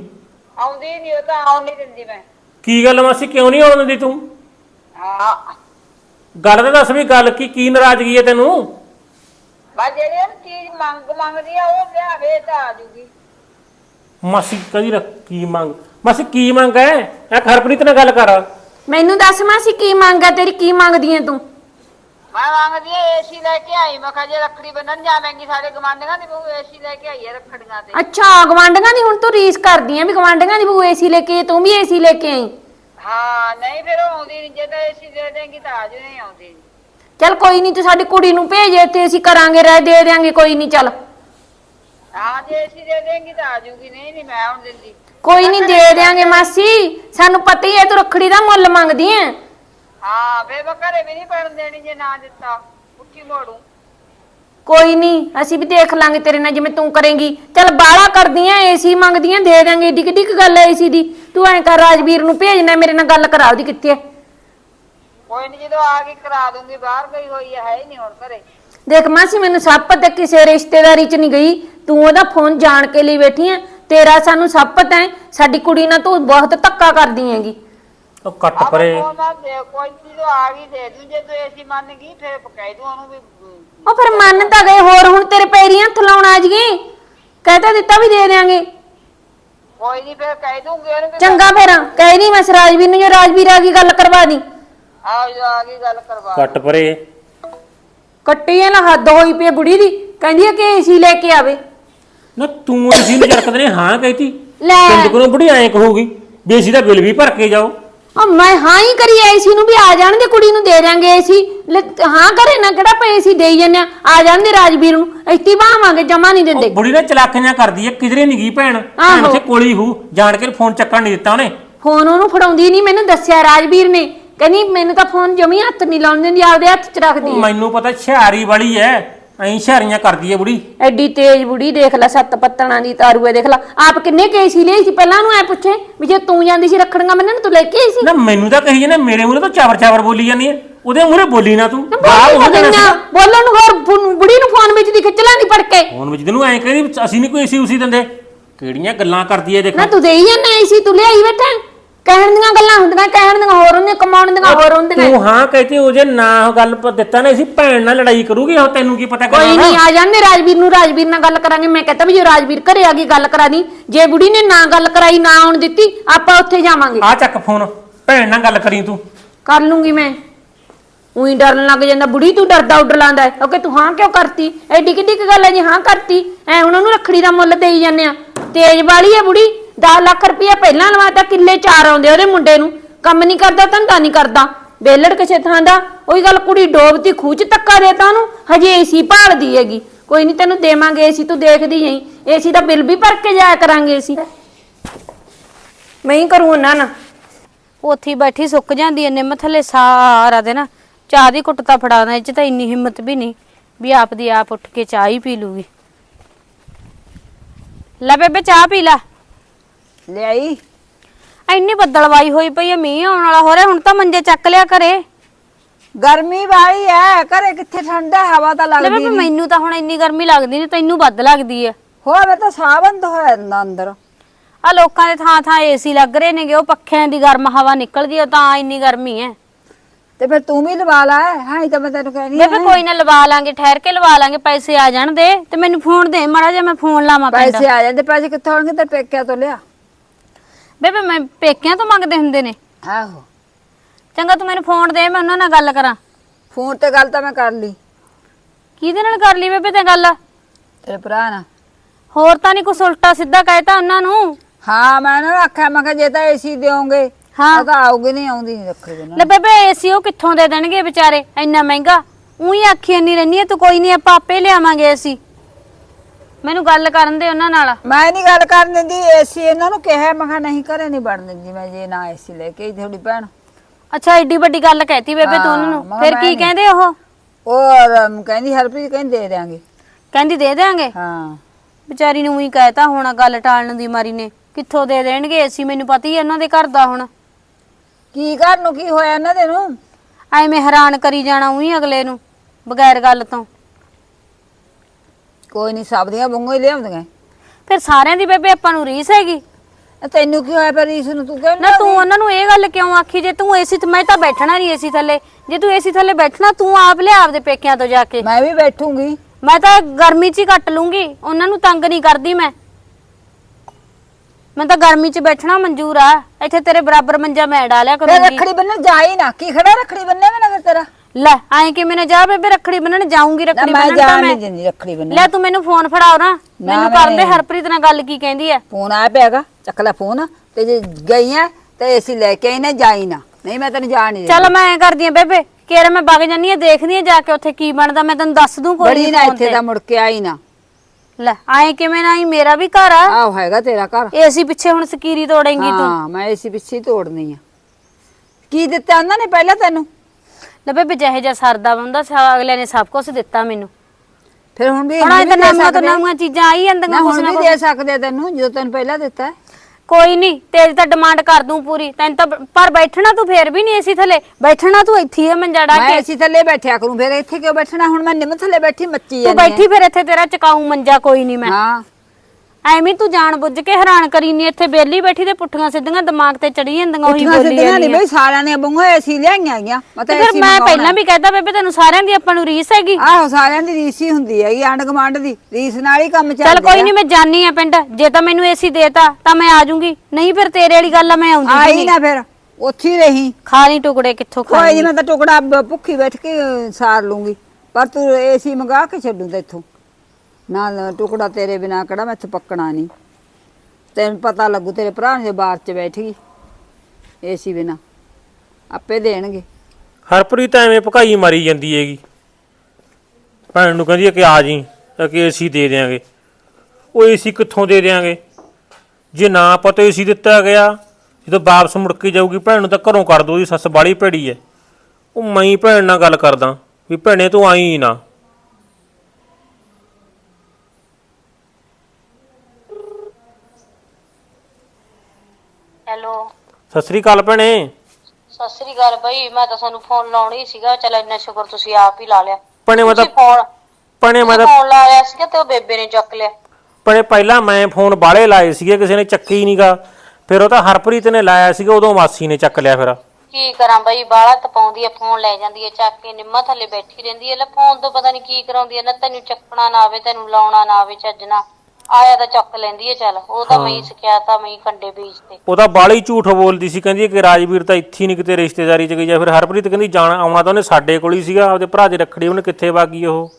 [SPEAKER 2] ਆਉਂਦੀ ਨਹੀਂ ਉਹ ਤਾਂ ਆਉਣ ਨਹੀਂ ਦਿੰਦੀ ਮੈਂ।
[SPEAKER 3] ਕੀ ਗੱਲ ਮਾਸੀ ਕਿਉਂ ਨਹੀਂ ਆਉਣ ਦਿੰਦੀ ਤੂੰ?
[SPEAKER 2] ਹਾਂ।
[SPEAKER 3] ਗੱਲ ਤਾਂ ਦੱਸ ਵੀ ਗੱਲ ਕੀ ਕੀ ਨਾਰਾਜ਼ਗੀ ਹੈ ਤੈਨੂੰ?
[SPEAKER 2] ਬਸ ਜਿਹੜੀ ਉਹਨੂੰ ਚੀਜ਼ ਮੰਗ ਮੰਗਦੀ ਆ ਉਹ ਲਿਆਵੇ ਤਾਂ ਆ ਜੂਗੀ।
[SPEAKER 3] ਮਾਸੀ ਕਦੀ ਰੱਖ ਕੀ ਮੰਗ? ਮਾਸੀ ਕੀ ਮੰਗ ਹੈ ਐ ਹਰਪ੍ਰੀਤ ਨਾਲ ਗੱਲ ਕਰ।
[SPEAKER 4] ਮੈਨੂੰ ਦੱਸ ਮਾਸੀ ਕੀ ਮੰਗ ਆ ਤੇਰੀ ਕੀ ਮੰਗਦੀ ਐ ਤੂੰ?
[SPEAKER 2] ਮੈਂ ਮੰਗਦੀ ਆ ਏਸੀ ਲੈ ਕੇ ਆਈ ਮੈਂ ਕਿਹਾ ਜੇ ਰੱਖੜੀ ਬੰਨਣ ਜਾਵੇਂਗੀ ਸਾਡੇ ਗਵਾਂਢੀਆਂ ਦੀ ਬਹੂ ਏਸੀ ਲੈ ਕੇ ਆਈ ਹੈ ਰੱਖੜੀਆਂ ਤੇ।
[SPEAKER 4] ਅੱਛਾ ਗਵਾਂਢੀਆਂ ਦੀ ਹੁਣ ਤੂੰ ਰੀਸ ਕਰਦੀ ਐ ਵੀ ਗਵਾਂਢੀਆਂ ਦੀ ਬੂ ਏਸੀ ਲੈ ਕੇ ਤੂੰ ਵੀ ਏਸੀ ਲੈ ਕੇ ਆਈ।
[SPEAKER 2] ਹਾਂ ਨਹੀਂ ਫਿਰ ਉਹ ਆਉਂਦੀ ਨਹੀਂ ਜੇ ਤਾਂ ਏਸੀ ਦੇ ਦੇਂਗੀ ਤਾਂ ਆ ਜੂ ਨਹੀਂ ਆਉਂਦੀ।
[SPEAKER 4] ਚੱਲ ਕੋਈ ਨਹੀਂ ਤੂੰ ਸਾਡੀ ਕੁੜੀ ਨੂੰ ਭੇਜ ਇੱਥੇ ਅਸੀਂ ਕਰਾਂਗੇ ਰਹਿ ਦੇ ਦੇਾਂਗੇ ਕੋਈ ਨਹੀਂ ਚੱਲ।
[SPEAKER 2] ਹਾਂ ਜੇ ਏਸੀ ਦੇ ਦੇਂਗੀ ਤਾਂ ਆ ਜੂਗੀ ਨਹੀਂ ਨਹੀਂ ਮੈਂ ਆਉਣ ਦਿੰਦੀ।
[SPEAKER 4] ਕੋਈ ਨਹੀਂ ਦੇ ਦੇਾਂਗੇ ਮਾਸੀ। ਸਾਨੂੰ ਪਤਾ ਹੀ ਐ ਤੂੰ ਰੱਖੜੀ ਦਾ ਮੁੱਲ ਮੰਗਦੀ ਐ।
[SPEAKER 2] ਹਾਂ ਫੇਰ ਮੈਂ ਘਰੇ ਵੀ ਨਹੀਂ ਪੜਨ ਦੇਣੀ ਜੇ ਨਾ ਦਿੱਤਾ ਉੱਠੀ ਮੋੜੂ।
[SPEAKER 4] ਕੋਈ ਨਹੀਂ ਅਸੀਂ ਵੀ ਦੇਖ ਲਾਂਗੇ ਤੇਰੇ ਨਾਲ ਜਿਵੇਂ ਤੂੰ ਕਰੇਂਗੀ। ਚੱਲ ਬਾਲਾ ਕਰਦੀਆਂ ਏਸੀ ਮੰਗਦੀਆਂ ਦੇ ਦਾਂਗੇ ਏਡੀ ਕਿੱਡੀ ਕੁ ਗੱਲ ਐ ਏਸੀ ਦੀ। ਤੂੰ ਐਂ ਕਰ ਰਾਜਵੀਰ ਨੂੰ ਭੇਜਣਾ ਮੇਰੇ ਨਾਲ ਗੱਲ ਕਰਾ ਉਹਦੀ ਕਿੱਥੇ ਐ
[SPEAKER 2] ਕੋਈ ਨਹੀਂ ਜਦੋਂ ਆ ਕੇ ਕਰਾ ਦੂੰਗੀ ਬਾਹਰ ਗਈ ਹੋਈ ਹੈ ਹੈ ਹੀ ਨਹੀਂ ਹੁਣ ਘਰੇ।
[SPEAKER 4] ਦੇਖ ਮਾਸੀ ਮੈਨੂੰ ਸਭ ਪਤਾ ਕਿਸੇ ਰਿਸ਼ਤੇਦਾਰੀ ਚ ਨਹੀਂ ਗਈ। ਤੂੰ ਉਹਦਾ ਫੋਨ ਜਾਣ ਕੇ ਲਈ ਬੈਠੀ ਐ ਤੇਰਾ ਸਾਨੂੰ ਸਭ ਪਤਾ ਹੈ। ਸਾਡੀ ਕੁੜੀ ਨਾਲ ਤੂੰ ਬਹੁਤ ਧੱਕਾ ਕਰਦੀ ਹੈਗੀ।
[SPEAKER 3] ਉਹ ਕੱਟ
[SPEAKER 2] ਆ
[SPEAKER 3] ਪਰੇ।
[SPEAKER 2] ਮੈਂ ਮੈਂ ਦੇ ਕੋਈ ਚੀਜ਼ ਆ ਗਈ ਦੇ ਦੂੰ। ਜੇ ਤੂੰ ਏਸੀ ਮੰਨ ਗਈ ਫਿਰ ਕਹਿ ਦੂੰ ਉਹਨੂੰ ਵੀ ਅਮ,
[SPEAKER 4] ਉਹ ਫਿਰ ਮੰਨ ਤਾਂ ਗਏ ਹੋਰ ਹੁਣ ਤੇਰੇ ਪੈਰੀਂ ਹੱਥ ਲਾਉਣ ਆ ਜੀਏ ਕਹਿਤਾ ਦਿੱਤਾ ਵੀ ਦੇ ਦੇਾਂਗੇ
[SPEAKER 2] ਕੋਈ ਨਹੀਂ ਫਿਰ ਕਹਿ ਦੂੰਗੀ ਉਹਨੂੰ ਵੀ
[SPEAKER 4] ਚੰਗਾ ਫਿਰ ਕਹਿ ਨਹੀਂ ਮੈਂ ਰਾਜਵੀਰ ਨੂੰ ਜੇ ਰਾਜਵੀਰ ਆ ਗਈ ਗੱਲ ਕਰਵਾ ਦੀ।
[SPEAKER 2] ਆ ਜੋ ਆ ਗਈ ਗੱਲ ਕਰਵਾ
[SPEAKER 3] ਕੱਟ ਪਰੇ।
[SPEAKER 4] ਕੱਟੀ ਐ ਨਾ ਹੱਦ ਹੋਈ ਪਈ ਆ ਬੁੜੀ ਦੀ। ਕਹਿੰਦੀ ਆ ਕਿ ਏਸੀ ਲੈ ਕੇ ਆਵੇ।
[SPEAKER 3] ਨਾ ਤੂੰ ਅਸੀਂ ਨੂੰ ਜਰਕਦੇ ਨੇ ਹਾਂ ਕਹਿਤੀ।
[SPEAKER 4] ਲੈ।
[SPEAKER 3] ਪਿੰਡ ਕੋਲੋਂ ਬੁੜੀ ਐਂ ਕਹੂਗੀ ਵੀ ਅਸੀਂ ਦਾ ਬਿੱਲ ਵੀ ਭਰ ਕੇ ਜਾਓ।
[SPEAKER 4] ਉਹ ਮੈਂ ਹਾਂ ਹੀ ਕਰੀ ਏਸੀ ਨੂੰ ਵੀ ਆ ਜਾਣ ਦੇ ਕੁੜੀ ਨੂੰ ਦੇ ਦਾਂਗੇ ਏਸੀ। ਹਾਂ ਕਰੇ ਨਾ ਕਿਹੜਾ ਪਏ ਏਸੀ ਦੇਈ ਜੰਨੇ ਆ? ਜਾਣ ਦੇ ਰਾਜਵੀਰ ਨੂੰ ਇੱਥੇ ਬਾਵਾਂਗੇ ਜਮਾ ਨਹੀਂ ਦਿੰਦੇ।
[SPEAKER 3] ਬੁੜੀ ਨੇ ਚਲਾਕੀਆਂ ਕਰਦੀ ਐ ਕਿਧਰੇ ਨਹੀਂ ਗਈ ਭੈਣ। ਭੈਣ। ਉੱਥੇ ਕੋਲੀ ਹੂ ਜਾਣ ਕੇ ਫੋਨ ਚੱਕਣ ਨਹੀਂ ਦਿੱਤਾ ਉਹਨੇ।
[SPEAKER 4] ਫੋਨ ਉਹਨੂੰ ਫੜਾਉਂਦੀ ਨਹੀਂ ਮੈਨੂੰ ਦੱਸਿਆ ਰਾਜਵੀਰ ਨੇ। ਕਹਿੰਦੀ ਮੈਨੂੰ ਤਾਂ ਫੋਨ ਜਮੀ ਹੱਥ ਨਹੀਂ ਲਾਉਣ ਦਿੰਦੀ ਆਪਦੇ ਹੱਥ 'ਚ ਰੱਖਦੀ
[SPEAKER 3] ਮੈਨੂੰ ਪਤਾ ਛਿਆਰੀ ਵਾਲੀ ਐ ਐਂ ਛਿਆਰੀਆਂ ਕਰਦੀ ਐ ਬੁੜੀ।
[SPEAKER 4] ਐਡੀ ਤੇਜ਼ ਬੁੜੀ ਦੇਖ ਲੈ ਸੱਤ ਪੱਤਣਾ ਦੀ ਤਾਰੂ ਐ ਦੇਖ ਲੈ। ਆਪ ਕਿੰਨੇ ਕੇਸ ਹੀ ਲਈ ਸੀ ਪਹਿਲਾਂ ਨੂੰ ਐ ਪੁੱਛੇ ਵੀ ਜੇ ਤੂੰ ਜਾਂਦੀ ਸੀ ਰੱਖੜੀਆਂ ਬੰਨਣ ਤੂੰ ਲੈ ਕੇ ਆਈ ਸੀ?
[SPEAKER 3] ਨਾ ਮੈਨੂੰ ਤਾਂ ਕਹੀ ਜਾਂਦੇ ਮੇਰੇ ਮੂਹਰੇ ਤਾਂ ਚਾਵਰ ਚਾਵਰ ਬੋਲੀ ਜਾਂਦੀ ਐ। ਉਹਦੇ ਮੂਹਰੇ ਬੋਲੀ ਨਾ ਤੂੰ। ਬਾਹਰ ਦੇਣਾ।
[SPEAKER 4] ਗਈਆਂ,
[SPEAKER 3] ਸੀ।
[SPEAKER 4] ਬੋਲਣ ਨੂੰ ਹੋਰ ਬੁੜੀ ਨੂੰ ਫੋਨ ਵਿੱਚ ਦੀ ਖਿੱਚ ਲੈਂਦੀ ਫੜ ਕੇ।
[SPEAKER 3] ਫੋਨ ਵਿੱਚ ਤੈਨੂੰ ਐਂ ਕਹਿੰਦੀ ਵੀ ਅਸੀਂ ਨਹੀਂ ਕੋਈ ਏਸੀ ਉਸੀ ਦਿੰਦੇ। ਕਿਹੜੀਆਂ ਗੱਲਾਂ ਕਰਦੀ ਐ ਦੇਖ।
[SPEAKER 4] ਨਾ ਤੂੰ ਦੇਈ ਜਾਂਦਾ ਏਸੀ ਤੂੰ ਲਿਆਈ ਬੈਠਾ। ਕਹਿਣ ਦੀਆਂ ਗੱਲਾਂ ਹੁੰਦੀਆਂ ਕਹਿਣ ਹੁੰਦੀਆਂ ਹੋਰ ਹੁੰਦੀਆਂ।
[SPEAKER 3] ਤੂੰ ਹਾਂ ਕਹਤੀ ਉਹ ਜੇ ਨਾ ਉਹ ਗੱਲ ਪ- ਦਿੱਤਾ ਨਾ ਸੀ ਭੈਣ ਨਾਲ ਲੜਾਈ ਕਰੂਗੀ ਉਹ ਤੈਨੂੰ ਕੀ ਪਤਾ
[SPEAKER 4] ਕੋਈ ਨਹੀਂ ਆ ਜਾਂਦੇ ਰਾਜਵੀਰ ਨੂੰ ਰਾਜਵੀਰ ਨਾਲ ਗੱਲ ਕਰਾਂਗੇ। ਮੈਂ ਕਹਤਾ ਵੀ ਜੇ ਰਾਜਵੀਰ ਘਰੇ ਆ ਗਈ ਗੱਲ ਕਰਾ ਦੀ। ਜੇ ਬੁੜੀ ਨੇ ਨਾ ਗੱਲ ਕਰਾਈ ਨਾ ਆਉਣ ਦਿੱਤੀ ਆਪਾਂ ਉੱਥੇ ਜਾਵਾਂਗੇ।
[SPEAKER 3] ਆ ਚੱਕ ਫੋਨ ਭੈਣ ਨਾਲ ਗੱਲ ਕਰੀ ਤੂੰ।
[SPEAKER 4] ਕਰ ਲੂੰਗੀ ਮੈਂ। ਉਹੀ ਡਰਨ ਲੱਗ ਜਾਂਦਾ ਬੁੜੀ ਤੂੰ ਡਰਦਾ ਉੱਡਰ ਲਾਂਦਾ। ਹੈ। ਓਕੇ ਤੂੰ ਹਾਂ ਕਿਉਂ ਕਰਤੀ? ਐਡੀ ਕਿੱਡੀ ਕੁ ਗੱਲ ਹੈ ਜੀ ਹਾਂ ਕਰਤੀ। ਐ ਹੁਣ ਉਹਨੂੰ ਰੱਖੜੀ ਦਾ ਮੁੱਲ ਦੇਈ ਜਾਂਦੇ ਆ। ਤੇਜ ਵਾਲੀ ਹੈ ਬੁੜੀ 10 ਲੱਖ ਰੁਪਇਆ ਪਹਿਲਾਂ ਲਵਾਤਾ ਕਿੱਲੇ ਚਾਰ ਆਉਂਦੇ ਉਹਦੇ ਮੁੰਡੇ ਨੂੰ। ਕੰਮ ਨਹੀਂ ਕਰਦਾ ਧੰਦਾ ਨਹੀਂ ਕਰਦਾ। ਬੇਲੜ ਕਿਸੇ ਥਾਂ ਦਾ ਉਹੀ ਗੱਲ ਕੁੜੀ ਡੋਬਤੀ ਖੂਚ ਧੱਕਾ ਦੇਤਾ ਉਹਨੂੰ ਹਜੇ ਏਸੀ ਭਾਲਦੀ ਹੈਗੀ। ਕੋਈ ਨਹੀਂ ਤੈਨੂੰ ਦੇਵਾਂਗੇ ਏਸੀ ਤੂੰ ਦੇਖਦੀ ਜਾਈਂ। ਏਸੀ ਦਾ ਬਿੱਲ ਵੀ ਭਰ ਕੇ ਜਾਇਆ ਕਰਾਂਗੇ ਏਸੀ ਮੈਂ ਹੀ ਕਰੂੰ ਉਹਨਾਂ ਨਾਲ।
[SPEAKER 1] ਉੱਥੇ ਹੀ ਬੈਠੀ ਸੁੱਕ ਜਾਂਦੀ ਐ ਨਿੰਮ ਥੱਲੇ ਸਾਰਾ ਦਿਨ। ਚਾਹ ਦੀ ਕੁੱਟ ਤਾਂ ਫੜਾਉਣਾ ਇਹ ਚ ਤਾਂ ਇੰਨੀ ਹਿੰਮਤ ਵੀ ਨਹੀਂ ਵੀ ਆਪ ਦੀ ਆਪ ਉੱਠ ਕੇ ਚਾਹ ਹੀ ਪੀ ਲੂਗੀ। ਲੈ ਬੇਬੇ ਚਾਹ ਪੀ ਲੈ।
[SPEAKER 2] ਲਿਆਈ
[SPEAKER 1] ਇੰਨੀ ਬੱਦਲਵਾਈ ਹੋਈ ਪਈ ਐ ਮੀਂਹ ਆਉਣ ਵਾਲਾ ਹੋ ਰਿਹਾ ਹੁਣ ਤਾਂ ਮੰਜੇ ਚੱਕ ਲਿਆ ਕਰੇ
[SPEAKER 2] ਗਰਮੀ ਵਾਲੀ ਐ ਘਰੇ ਕਿੱਥੇ ਠੰਡਾ ਹਵਾ ਤਾਂ ਲੱਗਦੀ ਨਹੀਂ
[SPEAKER 1] ਮੈਨੂੰ ਤਾਂ ਹੁਣ ਇੰਨੀ ਗਰਮੀ ਲੱਗਦੀ ਨਹੀਂ ਤੈਨੂੰ ਵੱਧ ਲੱਗਦੀ ਐ।
[SPEAKER 2] ਹੋਰ ਮੈਂ ਤਾਂ ਸਾਹ ਬੰਦ ਹੋਇਆ ਜਾਂਦਾ ਅੰਦਰ।
[SPEAKER 1] ਆ ਲੋਕਾਂ ਦੇ ਥਾਂ ਥਾਂ ਏਸੀ ਲੱਗ ਰਹੇ ਨੇਗੇ ਉਹ ਪੱਖਿਆਂ ਦੀ ਗਰਮ ਹਵਾ ਨਿਕਲਦੀ ਆ ਤਾਂ ਇੰਨੀ ਗਰਮੀ ਐ।
[SPEAKER 2] ਤੇ ਫਿਰ ਤੂੰ ਵੀ ਲਵਾ ਲੈ ਹਾਂ ਇਹ ਤਾਂ ਮੈਂ ਤੈਨੂੰ ਕਹਿਣੀ
[SPEAKER 1] ਬੇਬੇ ਕੋਈ ਨਾ ਲਵਾ ਲਾਂਗੇ ਠਹਿਰ ਕੇ ਲਵਾ ਲਾਂਗੇ ਪੈਸੇ ਆ ਜਾਣ ਦੇ ਤੇ ਮੈਨੂੰ ਫੋਨ ਦੇ ਮਾੜਾ ਜਿਹਾ ਮੈਂ ਫੋਨ ਲਾਵਾਂ
[SPEAKER 2] ਪੈਸੇ ਆ ਜਾਂਦੇ ਪੈਸੇ ਕਿੱਥੋਂ ਆਉਣਗੇ ਤੇ ਪੇਕਿਆਂ ਤੋਂ ਲਿਆ।
[SPEAKER 1] ਬੇਬੇ ਮੈਂ ਪੇਕਿਆਂ ਤੋਂ ਮੰਗਦੇ ਹੁੰਦੇ ਨੇ।
[SPEAKER 2] ਆਹੋ।
[SPEAKER 1] ਚੰਗਾ ਤੂੰ ਮੈਨੂੰ ਫੋਨ ਦੇ ਮੈਂ ਉਹਨਾਂ ਨਾਲ ਗੱਲ ਕਰਾਂ।
[SPEAKER 2] ਫੋਨ ਤੇ ਗੱਲ ਤਾਂ ਮੈਂ ਕਰ ਲਈ।
[SPEAKER 1] ਕਿਹਦੇ ਨਾਲ ਕਰ ਲਈ ਬੇਬੇ ਤੇ ਗੱਲ?
[SPEAKER 2] ਤੇਰੇ ਭਰਾ ਨਾਲ।
[SPEAKER 1] ਹੋਰ ਤਾਂ ਨਹੀਂ ਕੁਛ ਉਲਟਾ ਸਿੱਧਾ ਕਹਿਤਾ ਉਹਨਾਂ ਨੂੰ।
[SPEAKER 2] ਹਾਂ ਮੈਂ ਉਹਨਾਂ ਨੂੰ ਆਖਿਆ ਮੈਂ ਕਿਹਾ ਜੇ ਤਾਂ ਏਸੀ ਦਿਓਗੇ
[SPEAKER 1] ਹਾਂ।
[SPEAKER 2] ਉਹ ਤਾਂ ਆਉਗੀ ਨਹੀਂ ਆਉਂਦੀ ਨਹੀਂ ਰੱਖੜੀ ਦੇ ਨਾਲ
[SPEAKER 1] ਲੈ ਬੇਬੇ ਏਸੀ ਉਹ ਕਿੱਥੋਂ ਦੇ ਦੇਣਗੇ ਵਿਚਾਰੇ? ਇੰਨਾ ਮਹਿੰਗਾ? ਉਹੀ ਆਖੀ ਨਹੀਂ ਰਹਿਨੀ ਹੈ ਤੂੰ ਕੋਈ ਨਹੀਂ ਆਪਾਂ ਆਪੇ ਲਿਆਵਾਂਗੇ ਏਸੀ। ਮੈਨੂੰ ਗੱਲ ਕਰਨ ਦੇ ਉਹਨਾਂ ਨਾਲ।
[SPEAKER 2] ਮੈਂ ਨਹੀਂ ਗੱਲ ਕਰਨ ਦਿੰਦੀ ਏਸੀ ਇਹਨਾਂ ਨੂੰ ਕਿਹਾ ਮੈਂ ਕਿਹਾ ਨਹੀਂ ਘਰੇ ਨਹੀਂ ਵੜਨ ਦਿੰਦੀ ਮੈਂ ਜੇ ਨਾ ਏਸੀ ਲੈ ਕੇ ਤੁਹਾਡੀ ਭੈਣ।
[SPEAKER 1] ਅੱਛਾ ਏਡੀ ਵੱਡੀ ਗੱਲ ਕਹਿਤੀ ਬੇਬੇ ਤੂੰ ਉਹਨਾਂ।
[SPEAKER 2] ਹਾਂ,
[SPEAKER 1] ਨੂੰ ਫਿਰ ਕੀ। ਕਹਿੰਦੇ ਉਹ?
[SPEAKER 2] ਔਰ ਕਹਿੰਦੀ ਹਰਪ੍ਰੀਤ ਕਹਿੰਦੀ ਦੇ ਦਿਆਂਗੇ।
[SPEAKER 1] ਕਹਿੰਦੀ ਦੇ ਦੇਾਂਗੇ
[SPEAKER 2] ਹਾਂ।
[SPEAKER 1] ਵਿਚਾਰੀ ਨੂੰ ਉਹੀ ਕਹਿਤਾ ਹੋਣਾ ਗੱਲ ਟਾਲਣ ਦੀ ਮਾਰੀ ਨੇ। ਕਿੱਥੋਂ ਦੇ ਦੇਣਗੇ ਏਸੀ? ਮੈਨੂੰ ਪਤਾ ਹੀ ਹੈ ਉਹਨਾਂ ਦੇ ਘਰ ਦਾ ਹੁਣ।
[SPEAKER 2] ਕੀ ਘਰ ਨੂੰ ਕੀ ਹੋਇਆ ਇਹਨਾਂ ਦੇ ਨੂੰ?
[SPEAKER 1] ਐਵੇਂ ਹੈਰਾਨ ਕਰੀ ਜਾਣਾ ਉਹੀ ਅਗਲੇ ਨੂੰ ਬਗੈਰ ਗੱਲ ਤੋਂ।
[SPEAKER 2] ਕੋਈ ਨਹੀਂ ਸਭ ਦੀਆਂ ਬੁੰਗੋ ਹੀ ਲਿਆਉਂਦੀਆਂ।
[SPEAKER 1] ਫਿਰ ਸਾਰਿਆਂ ਦੀ ਬੇਬੇ ਆਪਾਂ ਨੂੰ ਰੀਸ ਹੈਗੀ?
[SPEAKER 2] ਇਹ ਤੈਨੂੰ ਕੀ ਹੋਇਆ ਪਰ ਇਸ ਨੂੰ? ਤੂੰ ਕਹਿੰਦਾ
[SPEAKER 1] ਨਾ ਤੂੰ ਉਹਨਾਂ ਨੂੰ ਇਹ ਗੱਲ ਕਿਉਂ ਆਖੀ? ਜੇ ਤੂੰ ਏਸੀ ਤੇ ਮੈਂ ਤਾਂ ਬੈਠਣਾ ਨਹੀਂ ਏਸੀ ਥੱਲੇ। ਜੇ ਤੂੰ ਏਸੀ ਥੱਲੇ ਬੈਠਣਾ ਤੂੰ ਆਪ ਲਿਆ ਆਪਦੇ ਪੇਕਿਆਂ ਤੋਂ ਜਾ ਕੇ।
[SPEAKER 2] ਮੈਂ ਵੀ ਬੈਠੂੰਗੀ।
[SPEAKER 1] ਮੈਂ ਤਾਂ ਗਰਮੀ 'ਚ ਹੀ ਕੱਟ ਲੂੰਗੀ। ਉਹਨਾਂ ਨੂੰ ਤੰਗ ਨਹੀਂ ਕਰਦੀ ਮੈਂ। ਮੈਂ ਤਾਂ ਗਰਮੀ 'ਚ ਬੈਠਣਾ ਮਨਜ਼ੂਰ ਆ। ਇੱਥੇ ਤੇਰੇ ਬਰਾਬਰ ਮੰਜਾ ਮੈਂ ਡਾਲਿਆ
[SPEAKER 2] ਫਿਰ
[SPEAKER 1] ਕਰੂੰਗੀ।
[SPEAKER 2] ਰੱਖੜੀ ਬੰਨਣ ਜਾਈ ਨਾ। ਕੀ ਖੜਾ ਰੱਖੜੀ ਬੰਨੇ ਮੈਂ ਨਗਰ ਤੇਰਾ?
[SPEAKER 1] ਲੈ ਐਂ ਕਿਵੇਂ ਨਾ ਜਾ ਬੇਬੇ ਰੱਖੜੀ ਬੰਨਣ ਜਾਊਂਗੀ
[SPEAKER 2] ਨਾ
[SPEAKER 1] ਰੱਖੜੀ
[SPEAKER 2] ਮੈਂ
[SPEAKER 1] ਬੰਨਣ ਤਾਂ
[SPEAKER 2] ਜਾਣ
[SPEAKER 1] ਮੈਂ।
[SPEAKER 2] ਨਹੀਂ ਦਿੰਦੀ ਰੱਖੜੀ
[SPEAKER 1] ਲੈ ਤੂੰ ਮੈਨੂੰ ਫੋਨ ਫੜਾਓ ਨਾ ਮੈਨੂੰ
[SPEAKER 2] ਮੈਂ
[SPEAKER 1] ਕਰਨ ਦੇ ਹਰਪ੍ਰੀਤ ਨਾਲ ਗੱਲ ਕੀ ਕਹਿੰਦੀ ਐ।
[SPEAKER 2] ਫੋਨ ਆਇਆ ਪਿਆਗਾ ਚੱਕ ਲੈ ਫੋਨ ਤੇ ਜੇ ਗਈ ਐ ਤੇ ਏਸੀ ਲੈ ਕੇ ਆਈ ਨਾ ਜਾਈ ਨਾ। ਨਹੀਂ ਮੈਂ ਤੈਨੂੰ ਜਾਣ ਨਹੀਂ
[SPEAKER 1] ਚੱਲ ਮੈਂ ਐਂ ਕਰਦੀ ਆ ਬੇਬੇ ਕਿਹੜਾ ਮੈਂ ਵਗ ਜਾਨੀ ਆ ਦੇਖਦੀ ਆ ਜਾ ਕੇ ਉੱਥੇ ਕੀ ਬਣਦਾ ਮੈਂ ਤੈਨੂੰ ਦੱਸ ਦੂੰ ਕੋਈ
[SPEAKER 2] ਬੜੀ
[SPEAKER 1] ਨਹੀਂ
[SPEAKER 2] ਨਾ
[SPEAKER 1] ਫੋਨ
[SPEAKER 2] ਇੱਥੇ
[SPEAKER 1] ਤੇ।
[SPEAKER 2] ਦਾ ਮੁੜ ਕੇ ਆਈ ਨਾ।
[SPEAKER 1] ਲੈ ਐਂ ਕਿਵੇਂ ਨਾ ਮੇਰਾ ਵੀ ਘਰ ਆ।
[SPEAKER 2] ਆਹ ਹੈਗਾ ਤੇਰਾ ਘਰ।
[SPEAKER 1] ਏਸੀ ਪਿੱਛੇ ਹੁਣ ਸਕੀਰੀ ਤੋੜੇਂਗੀ ਤੂੰ।
[SPEAKER 2] ਹਾਂ ਮੈਂ ਏਸੀ ਪਿੱਛੇ ਹੀ ਤੋੜਨੀ ਆ। ਕੀ ਦਿੱਤਾ ਉਹਨਾਂ ਨੇ ਪਹਿਲਾਂ ਤੈਨੂੰ?
[SPEAKER 1] ਲੈ ਬੇਬੇ ਜਿਹੇ ਜਿਹਾ ਸਰਦਾ ਬੰਦਾ ਅਗਲੇ ਨੇ ਸਭ ਕੁਝ ਦਿੱਤਾ ਮੈਨੂੰ।
[SPEAKER 2] ਫਿਰ ਹੁਣ ਵੀ
[SPEAKER 1] ਹੁਣ ਇਹ
[SPEAKER 2] ਵੀ
[SPEAKER 1] ਤਾਂ ਨਵੀਆਂ ਤੋਂ। ਨਵੀਆਂ ਚੀਜ਼ਾਂ ਆਈ ਜਾਂਦੀਆਂ
[SPEAKER 2] ਨਾ
[SPEAKER 1] ਕੁਛ
[SPEAKER 2] ਹੁਣ
[SPEAKER 1] ਨਾ
[SPEAKER 2] ਵੀ
[SPEAKER 1] ਕੁਛ।
[SPEAKER 2] ਦੇ ਸਕਦੇ ਤੈਨੂੰ ਜਦੋਂ ਤੈਨੂੰ ਪਹਿਲਾਂ ਦਿੱਤਾ। ਹੈ।
[SPEAKER 1] ਕੋਈ ਨਹੀਂ ਤੇਰੀ ਤਾਂ ਡਿਮਾਂਡ ਕਰ ਦੂੰ ਪੂਰੀ। ਤੈਨੂੰ ਤਾਂ ਪਰ ਬੈਠਣਾ ਤੂੰ ਫੇਰ ਵੀ ਨਹੀਂ ਏਸੀ ਥੱਲੇ। ਬੈਠਣਾ ਤੂੰ ਇੱਥੇ ਹੀ
[SPEAKER 2] ਮੈਂ
[SPEAKER 1] ਕੇ।
[SPEAKER 2] ਏਸੀ ਥੱਲੇ ਬੈਠਿਆ ਕਰੂੰ ਫਿਰ ਇੱਥੇ ਕਿਉਂ ਬੈਠਣਾ? ਹੁਣ ਮੈਂ ਨਿੰਮ ਥੱਲੇ ਬੈਠੀ ਮੱਚੀ
[SPEAKER 1] ਤੂੰ
[SPEAKER 2] ਜਾਂਦੀ ਆ।
[SPEAKER 1] ਬੈਠੀ ਫਿਰ ਇੱਥੇ ਤੇਰਾ ਚਕਾਊ ਮੰਜਾ ਕੋਈ ਨਹੀਂ ਮੈਂ।
[SPEAKER 2] ਹਾਂ।
[SPEAKER 1] ਐਵੇਂ ਤੂੰ ਜਾਣ ਬੁੱਝ ਕੇ ਹੈਰਾਨ ਕਰੀ ਨਹੀਂ ਇੱਥੇ ਬੇਲੀ ਬੈਠੀ ਤੇ ਪੁੱਠੀਆਂ ਸਿੱਧੀਆਂ ਦਿਮਾਗ ਤੇ ਚੜੀ ਜਾਂਦੀਆਂ ਉਹੀ
[SPEAKER 2] ਉੱਠੀਆਂ
[SPEAKER 1] ਬੋਲੀ
[SPEAKER 2] ਸਿੱਧੀਆਂ ਨਹੀਂ
[SPEAKER 1] ਜਾਂਦੀਆਂ
[SPEAKER 2] ਬਈ ਸਾਰਿਆਂ ਨੇ ਬੰਗੋ ਏਸੀ ਲਿਆਈਆਂ ਗਈਆਂ। ਮੈਂ
[SPEAKER 1] ਤੇ
[SPEAKER 2] ਤਾਂ
[SPEAKER 1] ਫਿਰ ਮੈਂ। ਪਹਿਲਾਂ ਵੀ ਕਹਿਤਾ ਬੇਬੇ ਤੈਨੂੰ ਸਾਰਿਆਂ ਦੀ ਆਪਾਂ ਨੂੰ ਰੀਸ ਹੈਗੀ।
[SPEAKER 2] ਆਹੋ ਸਾਰਿਆਂ ਦੀ ਰੀਸ ਹੀ ਹੁੰਦੀ ਹੈਗੀ ਆਂਡ ਗਮਾਂਡ ਦੀ। ਰੀਸ ਨਾਲ ਹੀ ਕੰਮ
[SPEAKER 1] ਚੱਲ
[SPEAKER 2] ਚੱਲਦਾ
[SPEAKER 1] ਕੋਈ ਨਹੀਂ ਮੈਂ ਜਾਣੀ ਆ ਪਿੰਡ। ਜੇ ਤਾਂ ਮੈਨੂੰ ਏਸੀ ਦੇਤਾ ਤਾਂ ਮੈਂ ਆ ਜਾਊਂਗੀ। ਨਹੀਂ ਫਿਰ ਤੇਰੇ ਵਾਲੀ ਗੱਲ ਆ ਮੈਂ ਆਉਂਦੀ
[SPEAKER 2] ਆਈ
[SPEAKER 1] ਨਹੀਂ
[SPEAKER 2] ਨਾ? ਫਿਰ ਉੱਥੇ ਹੀ ਰਹੀ।
[SPEAKER 1] ਖਾ ਲਈ ਟੁਕੜੇ ਕਿੱਥੋਂ ਖਾ
[SPEAKER 2] ਕੋਈ ਨਹੀਂ ਮੈਂ ਤਾਂ ਟੁਕੜਾ ਬ- ਭੁੱਖੀ ਬੈਠ ਕੇ ਸਾਰ ਲੂੰਗੀ। ਪਰ ਤੂੰ ਏਸੀ ਮੰਗਾ ਕੇ ਛੱਡੂ ਤੇ ਇੱਥੋਂ। ਨਾਲ ਟੁਕੜਾ ਤੇਰੇ ਬਿਨਾ ਕਿਹੜਾ ਮੈਂ ਪੱਕਣਾ ਨਹੀਂ। ਤੈਨੂੰ ਪਤਾ ਲੱਗੂ ਤੇਰੇ ਭਰਾ ਨੇ ਬਾਹਰ ਚ ਬੈਠ ਗਈ, ਏਸੀ ਬਿਨਾ। ਆਪੇ ਦੇਣਗੇ।
[SPEAKER 3] ਹਰਪ੍ਰੀਤ ਐਵੇਂ ਭਕਾਈ ਮਾਰੀ ਜਾਂਦੀ ਹੈਗੀ। ਭੈਣ ਨੂੰ ਕਹਿੰਦੀ ਹੈ ਕਿ ਆ ਜੀ ਤਾਂ ਕਿ ਏਸੀ ਦੇ ਦੇਾਂਗੇ ਉਹ ਏਸੀ ਕਿੱਥੋਂ ਦੇ ਦੇਾਂਗੇ ਜੇ ਨਾ ਪਤਾ ਏਸੀ ਦਿੱਤਾ ਗਿਆ, ਜਦੋਂ ਵਾਪਸ ਮੁੜ ਕੇ ਜਾਊਗੀ, ਭੈਣ ਨੂੰ ਤਾਂ ਘਰੋਂ ਕਰ ਦੋ ਉਹਦੀ ਸੱਸ ਬਾੜੀ ਭੈੜੀ ਹੈ। ਉਹ ਮੈਂ ਭੈਣ ਨਾਲ ਗੱਲ ਕਰਦਾ, ਵੀ ਭੈਣੇ ਤੂੰ ਆਈ ਨਾ।
[SPEAKER 1] ਹੈਲੋ।
[SPEAKER 3] ਸਤਿ ਸ੍ਰੀ ਅਕਾਲ ਭੈਣੇ।
[SPEAKER 1] ਸਤਿ ਸ੍ਰੀ ਅਕਾਲ ਬਈ ਮੈਂ ਤਾਂ ਤੁਹਾਨੂੰ ਫੋਨ ਲਾਉਣਾ ਹੀ ਸੀਗਾ। ਚਲ ਇੰਨਾ ਸ਼ੁਕਰ ਤੁਸੀਂ ਆਪ ਹੀ ਲਾ ਲਿਆ।
[SPEAKER 3] ਭੈਣੇ ਮੈਂ ਤਾਂ
[SPEAKER 1] ਤੁਸੀਂ ਫੋਨ
[SPEAKER 3] ਭੈਣੇ ਮੈਂ ਤਾਂ
[SPEAKER 1] ਫੋਨ ਲਾ ਲਿਆ ਸੀਗਾ ਤੇ ਉਹ ਬੇਬੇ ਨੇ ਚੱਕ ਲਿਆ।
[SPEAKER 3] ਇਹ ਪਹਿਲਾਂ ਮੈਂ ਫੋਨ ਬਾਲੇ ਲਾਏ ਸੀਗੇ ਕਿਸੇ ਨੇ ਚੱਕੀ ਨਹੀਂਗਾ ਫਿਰ ਉਹ ਤਾਂ ਹਰਪ੍ਰੀਤ ਨੇ ਲਾਇਆ ਸੀਗਾ ਉਦੋਂ ਮਾਸੀ ਨੇ ਚੱਕ ਲਿਆ ਫਿਰ।
[SPEAKER 5] ਕੀ ਕਰਾਂ ਬਈ ਬਾਲਾ ਤਪਾਉਂਦੀ ਐ ਫੋਨ ਲੈ ਜਾਂਦੀ ਐ ਚੱਕ ਕੇ ਨਿੰਮਾ ਥੱਲੇ ਬੈਠੀ ਰਹਿੰਦੀ ਐ ਲੈ ਫੋਨ ਤੋਂ ਪਤਾ ਨਹੀਂ ਕੀ ਕਰਾਉਂਦੀ ਐ ਨਾ ਤੈਨੂੰ ਚੱਕਣਾ ਨਾ ਆਵੇ ਤੈਨੂੰ ਲਾਉਣਾ ਨਾ ਆਵੇ ਚੱਜ ਨਾ ਆਇਆ ਤਾਂ ਚੱਕ ਲੈਂਦੀ ਐ ਚੱਲ। ਉਹ ਤਾਂ ਮੈਂ ਹੀ ਸਿਖਿਆ ਤਾਂ ਮੈਂ ਹੀ ਕੰਡੇ ਬੀਜਤੇ
[SPEAKER 3] ਉਹ ਤਾਂ ਬਾਲੀ ਝੂਠ ਬੋਲਦੀ ਸੀ ਕਹਿੰਦੀ ਕਿ ਰਾਜਵੀਰ ਤਾਂ ਇੱਥੇ ਹੀ ਨਹੀਂ ਕਿਤੇ ਰਿਸ਼ਤੇਦਾਰੀ 'ਚ ਗਈ ਜਾਂ ਫਿਰ ਹਰਪ੍ਰੀਤ ਕਹਿੰਦੀ ਜਾਣਾ ਆਉਣਾ ਤਾਂ ਉਹਨੇ ਸਾਡੇ ਕੋਲ ਹੀ ਸੀਗਾ ਆਪਦੇ ਭਰਾ ਦੀ ਰੱਖੜੀ ਉਹਨੇ ਕਿੱਥੇ ਵਾਗੀ ਉਹ?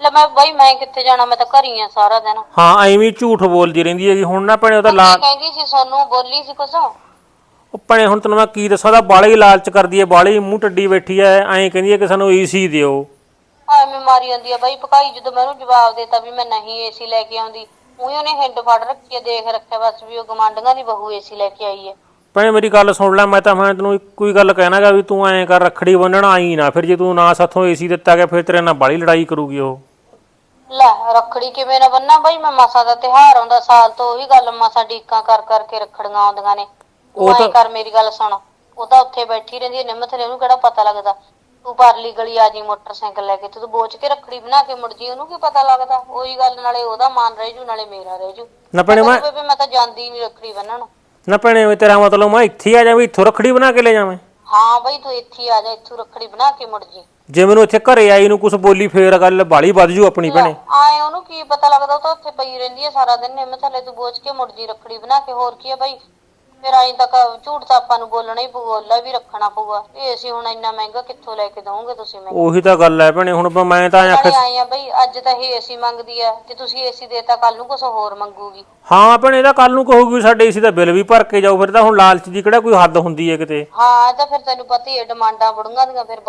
[SPEAKER 5] ਲੈ ਮੈਂ ਬਈ ਮੈਂ ਕਿੱਥੇ ਜਾਣਾ ਮੈਂ ਤਾਂ ਘਰ ਹੀ ਆ ਸਾਰਾ ਦਿਨ।
[SPEAKER 3] ਹਾਂ ਐਵੇਂ ਹੀ ਝੂਠ ਬੋਲਦੀ ਰਹਿੰਦੀ ਹੈਗੀ ਹੁਣ ਨਾ ਭੈਣੇ ਉਹ ਤਾਂ ਲਾ
[SPEAKER 5] ਕੀ ਕਹਿੰਦੀ ਸੀ ਸੋਨੂੰ ਬੋਲੀ ਸੀ ਕੁਛ?
[SPEAKER 3] ਉਹ ਭੈਣੇ ਹੁਣ ਤੈਨੂੰ ਮੈਂ ਕੀ ਦੱਸਾਂ ਉਹਦਾ ਬਾਲੀ ਹੀ ਲਾਲਚ ਕਰਦੀ ਹੈ ਬਾਲੀ ਮੂੰਹ ਟੱਡੀ ਬੈਠੀ ਐ ਐਂ ਕਹਿੰਦੀ ਹੈ ਕਿ ਸਾਨੂੰ ਏਸੀ ਦਿਓ।
[SPEAKER 5] ਐਵੇਂ ਮਾਰੀ ਜਾਂਦੀ ਆ ਬਈ ਪਕਾਈ ਜਦੋਂ ਮੈਂ ਉਹਨੂੰ ਜਵਾਬ ਦੇਤਾ ਵੀ ਮੈਂ ਨਹੀਂ ਏਸੀ ਲੈ ਕੇ ਆਉਂਦੀ ਉਹੀ ਉਹਨੇ ਹਿੰਡ ਫੜ ਰੱਖੀ ਆ ਦੇਖ ਰੱਖਿਆ ਬਸ ਵੀ ਉਹ ਗਮਾਂਡੀਆਂ ਦੀ ਬਹੂ ਏਸੀ ਲੈ ਕੇ ਆਈ ਹੈ
[SPEAKER 3] ਭੈਣੇ ਮੇਰੀ ਗੱਲ ਸੁਣ ਲੈ ਮੈਂ ਤਾਂ ਮੈਂ ਤੈਨੂੰ ਇੱਕੋ ਹੀ ਗੱਲ ਕਹਿਣਾਗਾ ਵੀ ਤੂੰ ਐਂ ਕਰ ਰੱਖੜੀ ਬੰਨਣ ਆਈ ਨਾ ਫਿਰ ਜੇ ਤੂੰ ਨਾ ਸਾਥੋਂ ਏਸੀ ਦਿੱਤਾ ਗਿਆ ਫਿਰ ਤੇਰੇ ਨਾਲ ਬਾਲੀ ਲੜਾਈ ਕਰੂਗੀ ਉਹ।
[SPEAKER 5] ਲੈ ਰੱਖੜੀ ਕਿਵੇਂ ਨਾ ਬੰਨਾ ਬਈ ਮੈਂ ਮਸਾ ਦਾ ਤਿਹਾਰ ਆਉਂਦਾ ਸਾਲ ਤੋਂ ਉਹੀ ਗੱਲ ਮਸਾ ਡੀਕਾਂ ਕਰ ਕਰਕੇ ਰੱਖੜੀਆਂ ਆਉਂਦੀਆਂ ਨੇ।
[SPEAKER 3] ਉਹ
[SPEAKER 5] ਉਹ
[SPEAKER 3] ਤਾਂ-
[SPEAKER 5] ਕਰ ਮੇਰੀ ਗੱਲ ਸੁਣ ਉਹ ਤਾਂ ਉੱਥੇ ਬੈਠੀ ਰਹਿੰਦੀ ਹੈ ਥਲੇ ਉਹਨੂੰ ਕਿਹੜਾ ਪਤਾ ਲੱਗਦਾ? ਤੂੰ ਪਰਲੀ ਗਲੀ ਆ ਜੀ ਮੋਟਰਸਾਈਕਲ ਲੈ ਕੇ ਤੇ ਤੂੰ ਬੋਚ ਕੇ ਰੱਖੜੀ ਬਣਾ ਕੇ ਮੁੜ ਜੀ ਉਹਨੂੰ ਕੀ ਪਤਾ ਲੱਗਦਾ? ਉਹੀ ਗੱਲ ਨਾਲੇ ਉਹਦਾ ਮਾਨ ਰਹਿ ਜੂ ਨਾਲੇ ਮੇਰਾ ਰਹਿ ਜੂ।
[SPEAKER 3] ਨਾ ਭੈਣੇ ਮੈਂ
[SPEAKER 5] ਬੇਬੇ ਮੈਂ ਤਾਂ ਜਾਂਦੀ ਨਹੀਂ ਰੱਖੜੀ ਬੰਨਣ।
[SPEAKER 3] ਨਾ ਭੈਣੇ ਵੀ ਤੇਰਾ ਮਤਲਬ ਮੈਂ ਇੱਥੇ ਆ ਜਾਵਾਂ ਇੱਥੋਂ ਰੱਖੜੀ ਬਣਾ ਕੇ ਲੈ ਜਾਵਾਂ।
[SPEAKER 5] ਹਾਂ ਬਈ ਤੂੰ ਇੱਥੇ ਆ ਜਾ ਇੱਥੋਂ ਰੱਖੜੀ ਬਣਾ ਕੇ ਮੁੜ ਜੀ
[SPEAKER 3] ਜੇ ਮੈਨੂੰ ਇੱਥੇ ਘਰੇ ਆਈ ਨੂੰ ਕੁਝ ਬੋਲੀ ਫੇਰ ਗੱਲ ਬਾਲੀ ਵੱਧ ਜੂ ਆਪਣੀ ਭੈਣੇ।
[SPEAKER 5] ਆਏ ਉਹਨੂੰ ਕੀ ਪਤਾ ਲੱਗਦਾ ਉਹ ਤਾਂ ਉੱਥੇ ਪਈ ਰਹਿੰਦੀ ਹੈ ਸਾਰਾ ਦਿਨ ਨਿੰਮ ਥੱਲੇ ਤੂੰ ਬੋਝ ਕੇ ਮੁੜ ਜੀ ਰੱਖੜੀ ਬਣਾ ਕੇ ਹੋਰ ਕੀ ਹੈ ਬਈ? ਫਿਰ ਆਈ ਤੱਕ ਝੂਠ ਤਾਂ ਆਪਾਂ ਨੂੰ ਬੋਲਣਾ ਹੀ ਪਊਗਾ ਉਹਲਾ ਵੀ ਰੱਖਣਾ ਪਊਗਾ। ਇਹ ਅਸੀਂ ਹੁਣ ਇੰਨਾ ਮਹਿੰਗਾ ਕਿੱਥੋਂ ਲੈ ਕੇ ਦਵੋਗੇ ਤੁਸੀਂ ਮੈਨੂੰ?
[SPEAKER 3] ਉਹੀ ਤਾਂ ਗੱਲ ਹੈ ਭੈਣੇ ਹੁਣ ਬ- ਮੈਂ ਤਾਂ ਐਂ
[SPEAKER 5] ਨਾਲੇ ਆਏ ਆ ਬਈ ਅੱਜ ਤਾਂ ਇਹ ਏਸੀ ਮੰਗਦੀ ਆ ਤੇ ਤੁਸੀਂ ਏਸੀ ਦੇਤਾ ਕੱਲ ਨੂੰ ਕੁਝ ਹੋਰ ਮੰਗੂਗੀ।
[SPEAKER 3] ਹਾਂ ਭੈਣੇ ਇਹਦਾ ਕੱਲ ਨੂੰ ਕਹੂਗੀ ਸਾਡੇ ਏਸੀ ਦਾ ਬਿੱਲ ਵੀ ਭਰ ਕੇ ਜਾਓ ਫਿਰ ਤਾਂ ਹੁਣ ਲਾਲਚ ਦੀ ਕਿਹੜਾ ਕੋਈ ਹੱਦ ਹੁੰਦੀ ਹੈ ਕਿਤੇ?
[SPEAKER 5] ਹਾਂ ਇਹ ਤਾਂ ਫਿਰ ਤੈਨੂੰ ਪਤਾ ਹੀ ਹੈ ਡਿਮਾਂਡਾਂ ਬੜੂਆਂ ਦੀਆਂ ਫਿਰ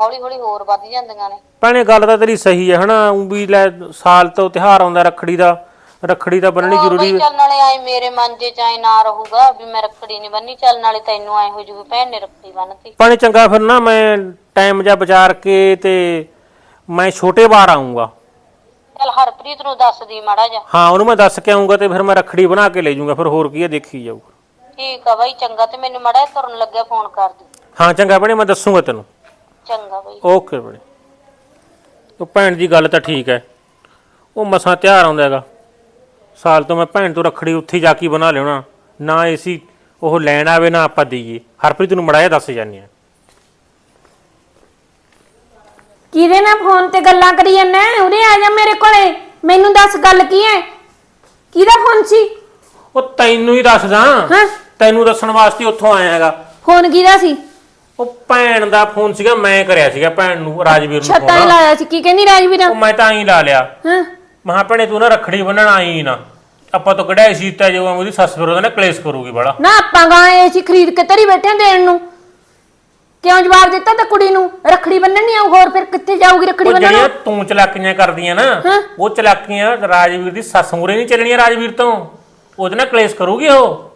[SPEAKER 5] ਹੌਲੀ ਹੌਲੀ ਹੋਰ ਵੱਧ ਜਾਂਦੀਆਂ ਨੇ।
[SPEAKER 3] ਭੈਣੇ ਗੱਲ ਤਾਂ ਤੇਰੀ ਸਹੀ ਹੈ ਹਨਾ ਊਂ ਵੀ ਲੈ ਸਾਲ ਤੋਂ ਤਿਉਹਾਰ ਆਉਂਦਾ ਰੱਖੜੀ ਦਾ। ਰੱਖੜੀ ਤਾਂ ਬੰਨਣੀ ਜ਼ਰੂਰੀ
[SPEAKER 5] ਬਈ ਚੱਲ ਨਾਲੇ ਆਏ ਮੇਰੇ ਮਨ 'ਚ ਚਾਹੇ ਨਾ ਰਹੂਗਾ ਵੀ ਮੈਂ ਰੱਖੜੀ ਨਹੀਂ ਬੰਨੀ ਚੱਲ ਨਾਲੇ ਤੈਨੂੰ ਆਏ ਹੋ ਜੂ ਭੈਣ ਨੇ ਰੱਖੜੀ ਬੰਨਤੀ।
[SPEAKER 3] ਭੈਣੇ ਚੰਗਾ ਫਿਰ ਨਾ ਮੈਂ ਟਾਈਮ ਜਾਂ ਵਿਚਾਰ ਕੇ ਤੇ ਮੈਂ ਛੋਟੇ ਵਾਰ ਆਉਂਗਾ
[SPEAKER 5] ਚੱਲ ਹਰਪ੍ਰੀਤ ਨੂੰ ਦੱਸ ਦੀ ਮਾੜਾ ਜਿਹਾ।
[SPEAKER 3] ਹਾਂ ਉਹਨੂੰ ਮੈਂ ਦੱਸ ਕੇ ਆਉਂਗਾ ਤੇ ਫਿਰ ਮੈਂ ਰੱਖੜੀ ਬਣਾ ਕੇ ਲੈ ਜਾਊਂਗਾ ਫਿਰ ਹੋਰ ਕੀ ਹੈ ਦੇਖੀ ਜਾਊਗਾ
[SPEAKER 5] ਠੀਕ ਆ ਬਾਈ ਚੰਗਾ ਤੇ ਮੈਨੂੰ ਮਾੜਾ ਜਿਹਾ ਤੁਰਨ ਲੱਗਿਆ ਫੋਨ ਕਰ ਦੀ।
[SPEAKER 3] ਹਾਂ ਚੰਗਾ ਭੈਣੇ ਮੈਂ ਦੱਸੂਗਾ ਤੈਨੂੰ।
[SPEAKER 5] ਚੰਗਾ ਬਾਈ।
[SPEAKER 3] ਓਕੇ ਭੈਣੇ। ਉਹ ਭੈਣ ਦੀ ਗੱਲ ਤਾਂ ਠੀਕ ਹੈ ਉਹ ਮਸਾਂ ਤਿਉਹਾਰ ਆਉਂਦਾ ਹੈਗਾ। ਸਾਲ ਤੋਂ ਮੈਂ ਭੈਣ ਤੋਂ ਰੱਖੜੀ ਉੱਥੇ ਹੀ ਜਾ ਕੇ ਬਣਾ ਲਿਆਉਣਾ। ਨਾ ਏਸੀ ਉਹ ਲੈਣ ਆਵੇ ਨਾ ਆਪਾਂ ਦਈਏ। ਹਰਪ੍ਰੀਤ ਨੂੰ ਮੜਾਇਆ ਦੱਸ ਜਾਂਦੇ ਆ
[SPEAKER 4] ਕਿਹਦੇ ਨਾਲ ਫੋਨ ਤੇ ਗੱਲਾਂ ਕਰੀ ਜਾਂਦਾ ਉਰੇ ਆ ਜਾ ਮੇਰੇ ਕੋਲੇ। ਮੈਨੂੰ ਦੱਸ ਗੱਲ ਕੀ ਹੈ ਕਿਹਦਾ ਫੋਨ ਸੀ?
[SPEAKER 3] ਉਹ ਤੈਨੂੰ ਹੀ ਦੱਸਦਾ
[SPEAKER 4] ਹਾਂ।
[SPEAKER 3] ਤੈਨੂੰ ਦੱਸਣ ਵਾਸਤੇ ਉੱਥੋਂ ਆਇਆ ਹੈਗਾ।
[SPEAKER 4] ਫੋਨ ਕਿਹਦਾ ਸੀ?
[SPEAKER 3] ਉਹ ਭੈਣ ਦਾ ਫੋਨ ਸੀਗਾ ਮੈਂ ਕਰਿਆ ਸੀਗਾ ਭੈਣ ਨੂੰ ਰਾਜਵੀਰ ਨੂੰ
[SPEAKER 4] ਛੱਤਾਂ ਹੀ ਲਾਇਆ ਸੀ। ਕੀ ਕਹਿੰਦੀ ਰਾਜਵੀਰ?
[SPEAKER 3] ਉਹ ਮੈਂ ਤਾਂ ਹੀ ਲਾ ਲਿਆ।
[SPEAKER 4] ਹਾਂ।
[SPEAKER 3] ਮਹਾ ਭੈਣੇ ਤੂੰ ਨਾ ਰੱਖੜੀ ਬੰਨਣ ਆਈ ਨਾ। ਆਪਾਂ ਤੋਂ ਕਢਾਈ ਸੀ ਤਾਂ ਜੋ ਉਹਦੀ ਸੱਸ ਫਿਰ ਉਹਦਾ ਨਾ ਕਲੇਸ਼ ਕਰੂਗੀ ਬੜਾ
[SPEAKER 4] ਨਾ ਆਪਾਂ ਗਾਏ ਸੀ ਖਰੀਦ ਕੇ ਤੇਰੀ ਬੈਠੇ ਦੇਣ ਨੂੰ। ਕਿਉਂ ਜਵਾਬ ਦਿੱਤਾ ਤਾਂ ਕੁੜੀ ਨੂੰ? ਰੱਖੜੀ ਬੰਨਣ ਨਹੀਂ ਆਉ ਹੋਰ ਫਿਰ ਕਿੱਥੇ ਜਾਊਗੀ ਰੱਖੜੀ
[SPEAKER 3] ਉਹ
[SPEAKER 4] ਬੰਨਣ?
[SPEAKER 3] ਜਿਹੜੀਆਂ ਤੂੰ ਚਲਾਕੀਆਂ ਕਰਦੀਆਂ ਨਾ
[SPEAKER 4] ਹਾਂ।
[SPEAKER 3] ਉਹ ਚਲਾਕੀਆਂ ਰਾਜਵੀਰ ਦੀ ਸੱਸ ਮੂਰੇ ਨਹੀਂ ਚੱਲਣੀਆਂ ਰਾਜਵੀਰ ਤੋਂ। ਉਹਦੇ ਨਾਲ ਕਲੇਸ਼ ਕਰੂਗੀ ਉਹ?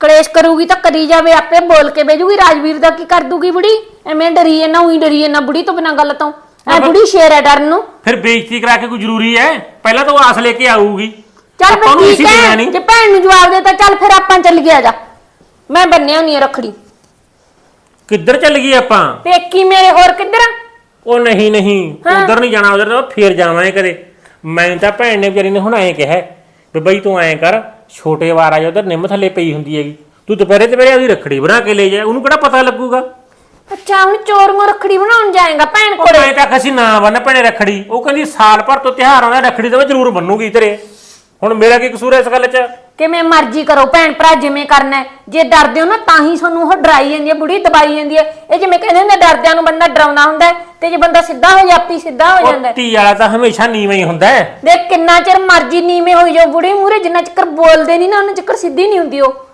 [SPEAKER 4] ਕਲੇਸ਼ ਕਰੂਗੀ ਤਾਂ ਕਰੀ ਜਾਵੇ ਆਪੇ ਬੋਲ ਕੇ ਭੇਜੂਗੀ ਰਾਜਵੀਰ ਦਾ ਕੀ ਕਰ ਦੂਗੀ ਬੁੜੀ? ਐਵੇਂ ਡਰੀ ਐ ਨਾ ਉਹੀ ਡਰੀ ਐ ਨਾ ਬੁੜੀ ਤੋਂ ਬਿਨਾਂ ਗੱਲ ਤੋਂ। ਐ ਬੁੜੀ ਸ਼ੇਰ ਐ ਡਰਨ ਨੂੰ।
[SPEAKER 3] ਫਿਰ ਬੇਇੱਜ਼ਤੀ ਕਰਾ ਕੇ ਕੋਈ ਜ਼ਰੂਰੀ ਹੈ? ਪਹਿਲਾਂ ਤਾਂ ਉਹ ਆਸ ਲੈ ਕੇ ਆਊਗੀ।
[SPEAKER 4] ਚੱਲ
[SPEAKER 3] ਆਪਾਂ ਨੂੰ
[SPEAKER 4] ਫਿਰ
[SPEAKER 3] ਇਸੀ
[SPEAKER 4] ਠੀਕ
[SPEAKER 3] ਦੇਣਾ
[SPEAKER 4] ਹੈ
[SPEAKER 3] ਨਹੀਂ
[SPEAKER 4] ਜੇ ਭੈਣ ਨੂੰ ਜਵਾਬ ਦੇਤਾ ਚੱਲ ਫਿਰ ਆਪਾਂ ਚੱਲ ਗਿਆ ਜਾ। ਮੈਂ ਬੰਨਿਆ ਆ ਰੱਖੜੀ।
[SPEAKER 3] ਕਿੱਧਰ ਚੱਲ ਗਈ ਆਪਾਂ?
[SPEAKER 4] ਪੇਕੀ ਮੇਰੇ ਹੋਰ ਕਿੱਧਰ?
[SPEAKER 3] ਉਹ ਨਹੀਂ ਨਹੀਂ ਉਧਰ ਨਹੀਂ ਜਾਣਾ ਉਧਰ ਤਾਂ ਫੇਰ ਜਾਵਾਂਗੇ ਕਦੇ। ਮੈਂ ਤਾਂ ਭੈਣ ਨੇ ਵਿਚਾਰੀ ਨੇ ਹੁਣ ਐਂ ਕਿਹਾ ਵੀ ਬਈ ਤੂੰ ਐਂ ਕਰ ਛੋਟੇ ਵਾਰ ਆ ਜਾ ਉਧਰ ਨਿੰਮ ਥੱਲੇ ਪਈ ਹੁੰਦੀ ਹੈਗੀ। ਤੂੰ ਦੁਪਹਿਰੇ ਦੁਪਹਿਰੇ ਉਹਦੀ ਰੱਖੜੀ ਬਣਾ ਕੇ ਲੈ ਜਾ ਉਹਨੂੰ ਕਿਹੜਾ ਪਤਾ ਲੱਗੂਗਾ?
[SPEAKER 4] ਅੱਛਾ ਹੁਣ ਚੋਰੀਆਂ ਰੱਖੜੀ ਬਣਾਉਣ ਜਾਏਗਾ ਭੈਣ
[SPEAKER 3] ਉਹ
[SPEAKER 4] ਕੋਲੇ।
[SPEAKER 3] ਮੈਂ ਤਾਂ ਖਸੀ ਨਾ ਬੰਨ ਭੈਣੇ ਰੱਖੜੀ। ਉਹ ਕਹਿੰਦੀ ਸਾਲ ਭਰ ਤੋਂ ਤਿਉਹਾਰ ਆਉਂਦਾ ਰੱਖੜੀ ਤਾਂ ਮੈਂ ਜ਼ਰੂਰ ਬੰਨੂਗੀ ਤੇਰੇ। ਹੁਣ ਮੇਰਾ ਕੀ ਕਸੂਰ ਹੈ ਇਸ ਗੱਲ 'ਚ?
[SPEAKER 4] ਕਿਵੇਂ ਮਰਜ਼ੀ ਕਰੋ ਭੈਣ ਭਰਾ ਜਿਵੇਂ ਕਰਨਾ ਹੈ। ਜੇ ਡਰਦੇ ਹੋ ਨਾ ਤਾਂ ਹੀ ਤੁਹਾਨੂੰ ਉਹ ਡਰਾਈ ਜਾਂਦੀ ਹੈ ਬੁੜੀ ਦਬਾਈ ਜਾਂਦੀ ਹੈ। ਇਹ ਜਿਵੇਂ ਕਹਿੰਦੇ ਹੁੰਦੇ ਡਰਦਿਆਂ ਨੂੰ ਬੰਦਾ ਡਰਾਉਣਾ ਹੁੰਦਾ ਹੈ, ਤੇ ਜੇ ਬੰਦਾ ਸਿੱਧਾ ਹੋ ਜਾਪੀ ਸਿੱਧਾ ਹੋ ਜਾਂਦਾ ਹੈ।
[SPEAKER 3] ਧੀ ਵਾਲਾ ਤਾਂ ਹਮੇਸ਼ਾ ਨੀਵਾਂ ਹੀ ਹੁੰਦਾ ਹੈ।
[SPEAKER 4] ਦੇਖ ਕਿੰਨਾ ਚਿਰ ਮਰਜ਼ੀ ਨੀਵੇਂ ਹੋਈ ਜਾਓ ਬੁੜੀ ਮੂਰੇ ਜਿੰਨਾ ਚਿਰ ਬੋਲਦੇ ਨਹੀਂ ਨਾ ਉਹਨਾਂ ਚਿਰ ਸਿੱਧੀ ਨਹੀਂ ਹੁੰਦੀ ਉਹ।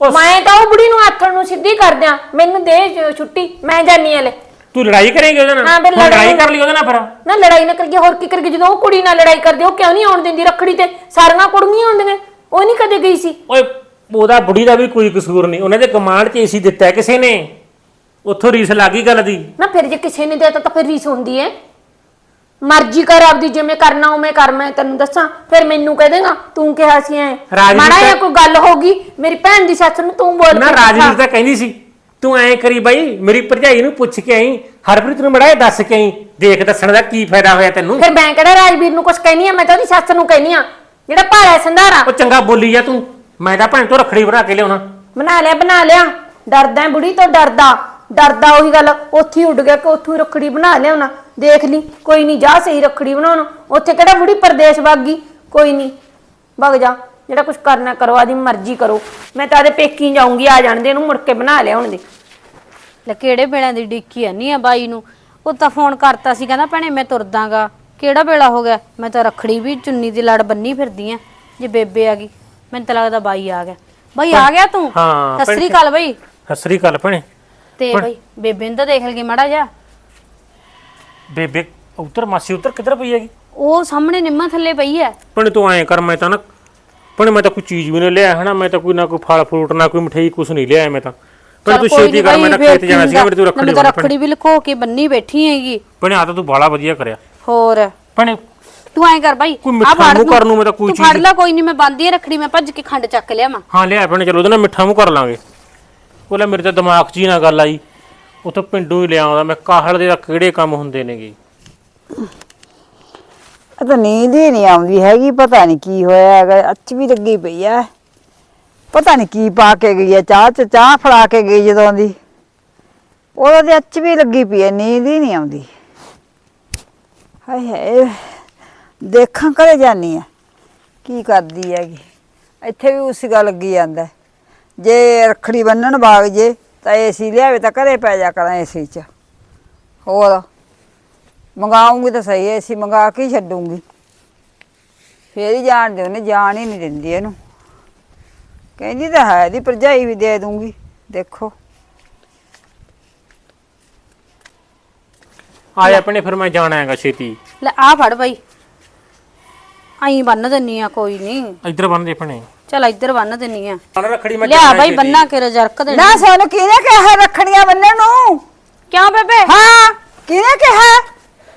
[SPEAKER 3] ਉਹ
[SPEAKER 4] ਮੈਂ ਤਾਂ ਉਹ ਬੁੜੀ ਨੂੰ ਆਥਣ ਨੂੰ ਸਿੱਧੀ ਕਰ ਦਿਆਂ। ਮੈਨੂੰ ਦੇ ਜ- ਛੁੱਟੀ ਮੈਂ ਜਾਨੀ ਹਲੇ।
[SPEAKER 3] ਤੂੰ ਲੜਾਈ ਕਰੇਂਗੇ ਉਹਦੇ ਨਾਲ?
[SPEAKER 4] ਹਾਂ, ਫਿਰ
[SPEAKER 3] ਹੁਣ ਲੜਾਈ
[SPEAKER 4] ਲੜਾਈ-
[SPEAKER 3] ਕਰ ਲਈ ਉਹਦੇ ਨਾਲ ਫਿਰ?
[SPEAKER 4] ਨਾ ਲੜਾਈ ਨਾ ਕਰੀਏ ਹੋਰ ਕੀ ਕਰੀਏ ਜਦੋਂ ਉਹ ਕੁੜੀ ਨਾਲ ਲੜਾਈ ਕਰਦੇ ਉਹ ਕਿਉਂ ਨਹੀਂ ਆਉਣ ਦਿੰਦੀ ਰੱਖੜੀ ਤੇ? ਸਾਰੀਆਂ ਕੁੜੀਆਂ ਆਉਂਦੀਆਂ। ਉਹ ਨਹੀਂ ਕਦੇ ਗਈ ਸੀ।
[SPEAKER 3] ਓਏ ਉਹਦਾ ਬੁੜੀ ਦਾ ਵੀ ਕੋਈ ਕਸੂਰ ਨਹੀਂ। ਉਹਨੇ ਤੇ ਕਮਾਂਡ 'ਚ ਏਸੀ ਦਿੱਤਾ ਹੈ ਕਿਸੇ ਨੇ। ਉੱਥੋਂ ਰੀਸ ਲੱਗੀ ਗੱਲ ਦੀ।
[SPEAKER 4] ਨਾ ਫਿਰ ਜੇ ਕਿਸੇ ਨੇ ਦੇਤਾ ਤਾਂ ਫਿਰ ਰੀਸ ਹੁੰਦੀ ਹੈ ਮਰਜ਼ੀ ਕਰ ਆਪਦੀ ਜਿਵੇਂ ਕਰਨਾ ਉਵੇਂ ਕਰ ਮੈਂ ਤੈਨੂੰ ਦੱਸਾਂ। ਫਿਰ ਮੈਨੂੰ ਕਹਿ ਦੇਗਾ ਤੂੰ ਕਿਹਾ ਸੀ ਐ।
[SPEAKER 3] ਰਾਜਵੀਰ
[SPEAKER 4] ਮਾੜਾ
[SPEAKER 3] ਤਾਂ-
[SPEAKER 4] ਕੋਈ ਗੱਲ ਹੋਗੀ ਮੇਰੀ ਭੈਣ ਦੀ ਸੱਸ ਨੂੰ ਤੂੰ ਬੋਲ
[SPEAKER 3] ਨਾ
[SPEAKER 4] ਕੇ
[SPEAKER 3] ਰਾਜਵੀਰ। ਤਾਂ ਕਹਿੰਦੀ ਸੀ। ਤੂੰ ਐਂ ਕਰੀ ਬਾਈ ਮੇਰੀ ਭਰਜਾਈ ਨੂੰ ਪੁੱਛ ਕੇ ਆਈ ਹਰਪ੍ਰੀਤ ਨੂੰ ਮੜਾਏ ਦੱਸ ਕੇ ਆਈ ਦੇਖ ਦੱਸਣ ਦਾ ਕੀ ਫਾਇਦਾ ਹੋਇਆ ਤੈਨੂੰ?
[SPEAKER 4] ਫਿਰ ਮੈਂ ਕਿਹੜਾ ਰਾਜਵੀਰ ਨੂੰ ਕੁਝ ਕਹਿਨੀ ਆ ਮੈਂ ਤਾਂ ਉਹਦੀ ਸੱਸ ਨੂੰ ਕਹਿਨੀ ਆ ਜਿਹੜਾ ਭਾਰਾ ਸੰਧਾਰਾ।
[SPEAKER 3] ਉਹ ਚੰਗਾ ਬੋਲੀ ਜਾ ਤੂੰ ਮੈਂ ਤਾਂ ਭੈਣ ਤੋਂ ਰੱਖੜੀ ਬਣਾ ਕੇ ਲਿਆਉਣਾ।
[SPEAKER 4] ਬਣਾ ਲਿਆ ਬਣਾ ਲਿਆ। ਡਰਦਾ ਹੈ ਬੁੜੀ ਤੋਂ ਡਰਦਾ ਡਰਦਾ ਉਹੀ ਗੱਲ ਉੱਥੇ ਹੀ ਉੱਡ ਗਿਆ ਕਿ ਉੱਥੋਂ ਹੀ ਰੱਖੜੀ ਬਣਾ ਲਿਆਉਣਾ। ਦੇਖ ਲਈ ਕੋਈ ਨਹੀਂ ਜਾ ਸਹੀ ਰੱਖੜੀ ਬਣਾਉਣ। ਉੱਥੇ ਕਿਹੜਾ ਬੁੜੀ ਪਰਦੇਸ਼ ਵਾਗੀ ਕੋਈ ਨਹੀਂ ਵਗ ਜਾ ਜਿਹੜਾ ਕੁਝ ਕਰਨਾ ਕਰੋ ਆਦੀ ਮਰਜ਼ੀ ਕਰੋ। ਮੈਂ ਤਾਂ ਆਦੇ ਪੇਕੀ ਜਾਊਂਗੀ ਆ ਜਾਣ ਦੇ ਇਹਨੂੰ ਮੁੜ ਕੇ ਬਣਾ ਲਿਆਉਣ ਦੇ।
[SPEAKER 1] ਲੈ ਕਿਹੜੇ ਵੇਲਿਆਂ ਦੀ ਡਿੱਕੀ ਆਨੀ ਆ ਬਾਈ ਨੂੰ। ਉਹ ਤਾਂ ਫੋਨ ਕਰਤਾ ਸੀ ਕਹਿੰਦਾ ਭੈਣੇ ਮੈਂ ਤੁਰਦਾਗਾ। ਕਿਹੜਾ ਵੇਲਾ ਹੋ ਗਿਆ? ਮੈਂ ਤਾਂ ਰੱਖੜੀ ਵੀ ਚੁੰਨੀ ਦੀ ਲੜ ਬੰਨੀ ਫਿਰਦੀ ਆ ਜੇ ਬੇਬੇ ਆ ਗਈ। ਮੈਨੂੰ ਤਾਂ ਲੱਗਦਾ ਬਾਈ ਆ ਗਿਆ। ਬਾਈ ਆ ਗਿਆ ਤੂੰ?
[SPEAKER 3] ਹਾਂ,
[SPEAKER 1] ਸਤਿ ਸ੍ਰੀ ਅਕਾਲ ਬਾਈ।
[SPEAKER 3] ਸਤਿ ਸ੍ਰੀ ਅਕਾਲ ਭੈਣੇ।
[SPEAKER 1] ਤੇ ਬਾਈ ਬੇਬੇ ਨੂੰ ਤਾਂ ਦੇਖ ਲਗੇ ਮੜਾ ਜਾ
[SPEAKER 3] ਬੇਬੇ ਉੱਤਰ ਮਾਸੀ ਉੱਤਰ ਕਿੱਧਰ ਪਈ ਹੈਗੀ?
[SPEAKER 1] ਉਹ ਸਾਹਮਣੇ ਨਿੰਮਾ ਥੱਲੇ ਪਈ ਐ।
[SPEAKER 3] ਭੈਣੇ ਤੂੰ ਐਂ ਕਰ ਮੈਂ ਤਾਂ ਨਾ ਭੈਣੇ ਮੈਂ ਤਾਂ ਕੋਈ ਚੀਜ਼ ਵੀ ਨਹੀਂ ਲਿਆ ਹਨਾ ਮੈਂ ਤਾਂ ਕੋਈ ਨਾ ਕੋਈ ਫਲ ਫਰੂਟ ਨਾ ਕੋਈ ਮਠਿਆਈ ਕੁਛ ਨਹੀਂ ਲਿਆ ਮੈਂ ਤਾਂ। ਭੈਣੇ ਤੂੰ ਛੇਤੀ
[SPEAKER 1] ਨੀ
[SPEAKER 3] ਕਰ ਮੈਂ ਤਾਂ ਖੇਤ
[SPEAKER 1] ਫੇਰ
[SPEAKER 3] ਜਾਣਾ
[SPEAKER 1] ਕੀ
[SPEAKER 3] ਸੀਗਾ ਮੇਰੇ ਤੂੰ? ਰੱਖੜੀ
[SPEAKER 1] ਮੈਂ ਤਾਂ
[SPEAKER 3] ਬਣਾ
[SPEAKER 1] ਰੱਖੜੀ ਵੀ ਲੁਕੋ ਕੇ ਬੰਨੀ ਬੈਠੀ ਹੈਗੀ।
[SPEAKER 3] ਭੈਣੇ ਆ ਤਾਂ ਤੂੰ ਬਾਲਾ ਵਧੀਆ ਕਰਿਆ।
[SPEAKER 1] ਹੋਰ।
[SPEAKER 3] ਭੈਣੇ
[SPEAKER 1] ਤੂੰ ਐਂ ਕਰ ਬਾਈ
[SPEAKER 3] ਮਿੱਠਾ
[SPEAKER 1] ਫੜ
[SPEAKER 3] ਮੂੰਹ
[SPEAKER 1] ਤੂੰ-
[SPEAKER 3] ਕਰਨ ਨੂੰ ਮੈਂ ਤਾਂ ਕੋਈ
[SPEAKER 1] ਤੂੰ ਫੜ
[SPEAKER 3] ਚੀਜ਼-
[SPEAKER 1] ਲੈ ਕੋਈ ਨਹੀਂ ਮੈਂ ਬੰਦੀ ਰੱਖੜੀ ਮੈਂ ਭੱਜ ਕੇ ਖੰਡ ਚੱਕ ਲਿਆਵਾਂ।
[SPEAKER 3] ਹਾਂ ਲਿਆ ਭੈਣੇ ਚਲੋ ਉਹਦੇ ਨਾਲ ਮਿੱਠਾ ਮੂੰਹ ਕਰ ਲਾਂਗੇ। ਉਹ ਲੈ ਮੇਰੇ ਤਾਂ ਦਿਮਾਗ 'ਚ ਹੀ ਨਾ ਗੱਲ ਆਈ। ਉਥੋਂ ਪਿੰਡੋਂ ਹੀ ਲਿਆਉਂਦਾ ਮੈਂ ਕਾਹਲ ਦੇ ਤਾਂ ਕਿਹੜੇ ਕੰਮ ਹੁੰਦੇ ਨੇਗੇ।
[SPEAKER 2] ਇਹ ਤਾਂ ਨੀਂਦ ਹੀ ਨਹੀਂ ਆਉਂਦੀ ਹੈਗੀ ਪਤਾ ਨਹੀਂ ਕੀ ਹੋਇਆ ਹੈਗਾ ਅੱਛ ਵੀ ਲੱਗੀ ਪਈ ਐ ਪਤਾ ਨਹੀਂ ਕੀ ਪਾ ਕੇ ਗਈ ਹੈ ਚਾਹ ਚ ਚਾਹ ਫੜਾ ਕੇ ਗਈ ਜਦੋਂ ਦੀ। ਉਹਦੇ ਤੇ ਅੱਛ ਵੀ ਲੱਗੀ ਪਈ ਹੈ ਨੀਂਦ ਹੀ ਨਹੀਂ ਆਉਂਦੀ। ਹਾਏ ਹਾਏ, ਦੇਖਾਂ ਕਰੇ ਜਾਨੀ ਆ ਕੀ ਕਰਦੀ ਹੈਗੀ। ਇੱਥੇ ਵੀ ਉਸੇ ਗੱਲ ਲੱਗੀ ਜਾਂਦਾ ਜੇ ਰੱਖੜੀ ਬੰਨਣ ਬਾਗ ਜੇ, ਤਾਂ ਏਸੀ ਲਿਆਵੇ ਤਾਂ ਘਰੇ ਪੈ ਜਾ ਕਰਾਂ ਏਸੀ ਚ। ਹੋਰ, ਮੰਗਾਉਂਗੀ ਤਾਂ ਸਹੀ ਏਸੀ ਮੰਗਾ ਕੇ ਛੱਡੂੰਗੀ। ਫੇਰ ਹੀ ਜਾਣ ਦੇ ਉਹਨੇ ਜਾਣ ਹੀ ਨਹੀਂ ਦਿੰਦੀ ਇਹਨੂੰ। ਕਹਿੰਦੀ ਤਾਂ ਹੈ ਦੀ ਭਰਜਾਈ ਵੀ ਦੇ ਦੂੰਗੀ। ਦੇਖੋ।
[SPEAKER 3] ਆ ਜਾ ਭੈਣੇ ਫਿਰ ਮੈਂ ਜਾਣਾ ਹੈਗਾ ਛੇਤੀ।
[SPEAKER 1] ਲੈ ਆ ਫੜ ਬਾਈ। ਆਈ ਬੰਨ ਦਿੰਨੀ ਆ ਕੋਈ ਨਹੀਂ।
[SPEAKER 3] ਇੱਧਰ ਬੰਨ ਦੇ ਭੈਣੇ
[SPEAKER 1] ਚਲ ਇੱਧਰ ਬੰਨ ਦਿੰਨੀ ਆ।
[SPEAKER 3] ਆਹ ਰੱਖੜੀ ਮੈਂ
[SPEAKER 1] ਲਿਆ
[SPEAKER 3] ਜਾਣਾ
[SPEAKER 1] ਬਾਈ
[SPEAKER 3] ਛੇਤੀ।
[SPEAKER 1] ਬੰਨਾ ਕੇ ਰਜਰਕ ਦੇ
[SPEAKER 2] ਨਾ ਸਾਨੂੰ ਕਿਹਨੇ ਕਿਹਾ ਰੱਖੜੀਆਂ ਬੰਨਣ ਨੂੰ?
[SPEAKER 1] ਕਿਉਂ ਬੇਬੇ?
[SPEAKER 2] ਹਾਂ ਕਿਹਨੇ ਕਿਹਾ?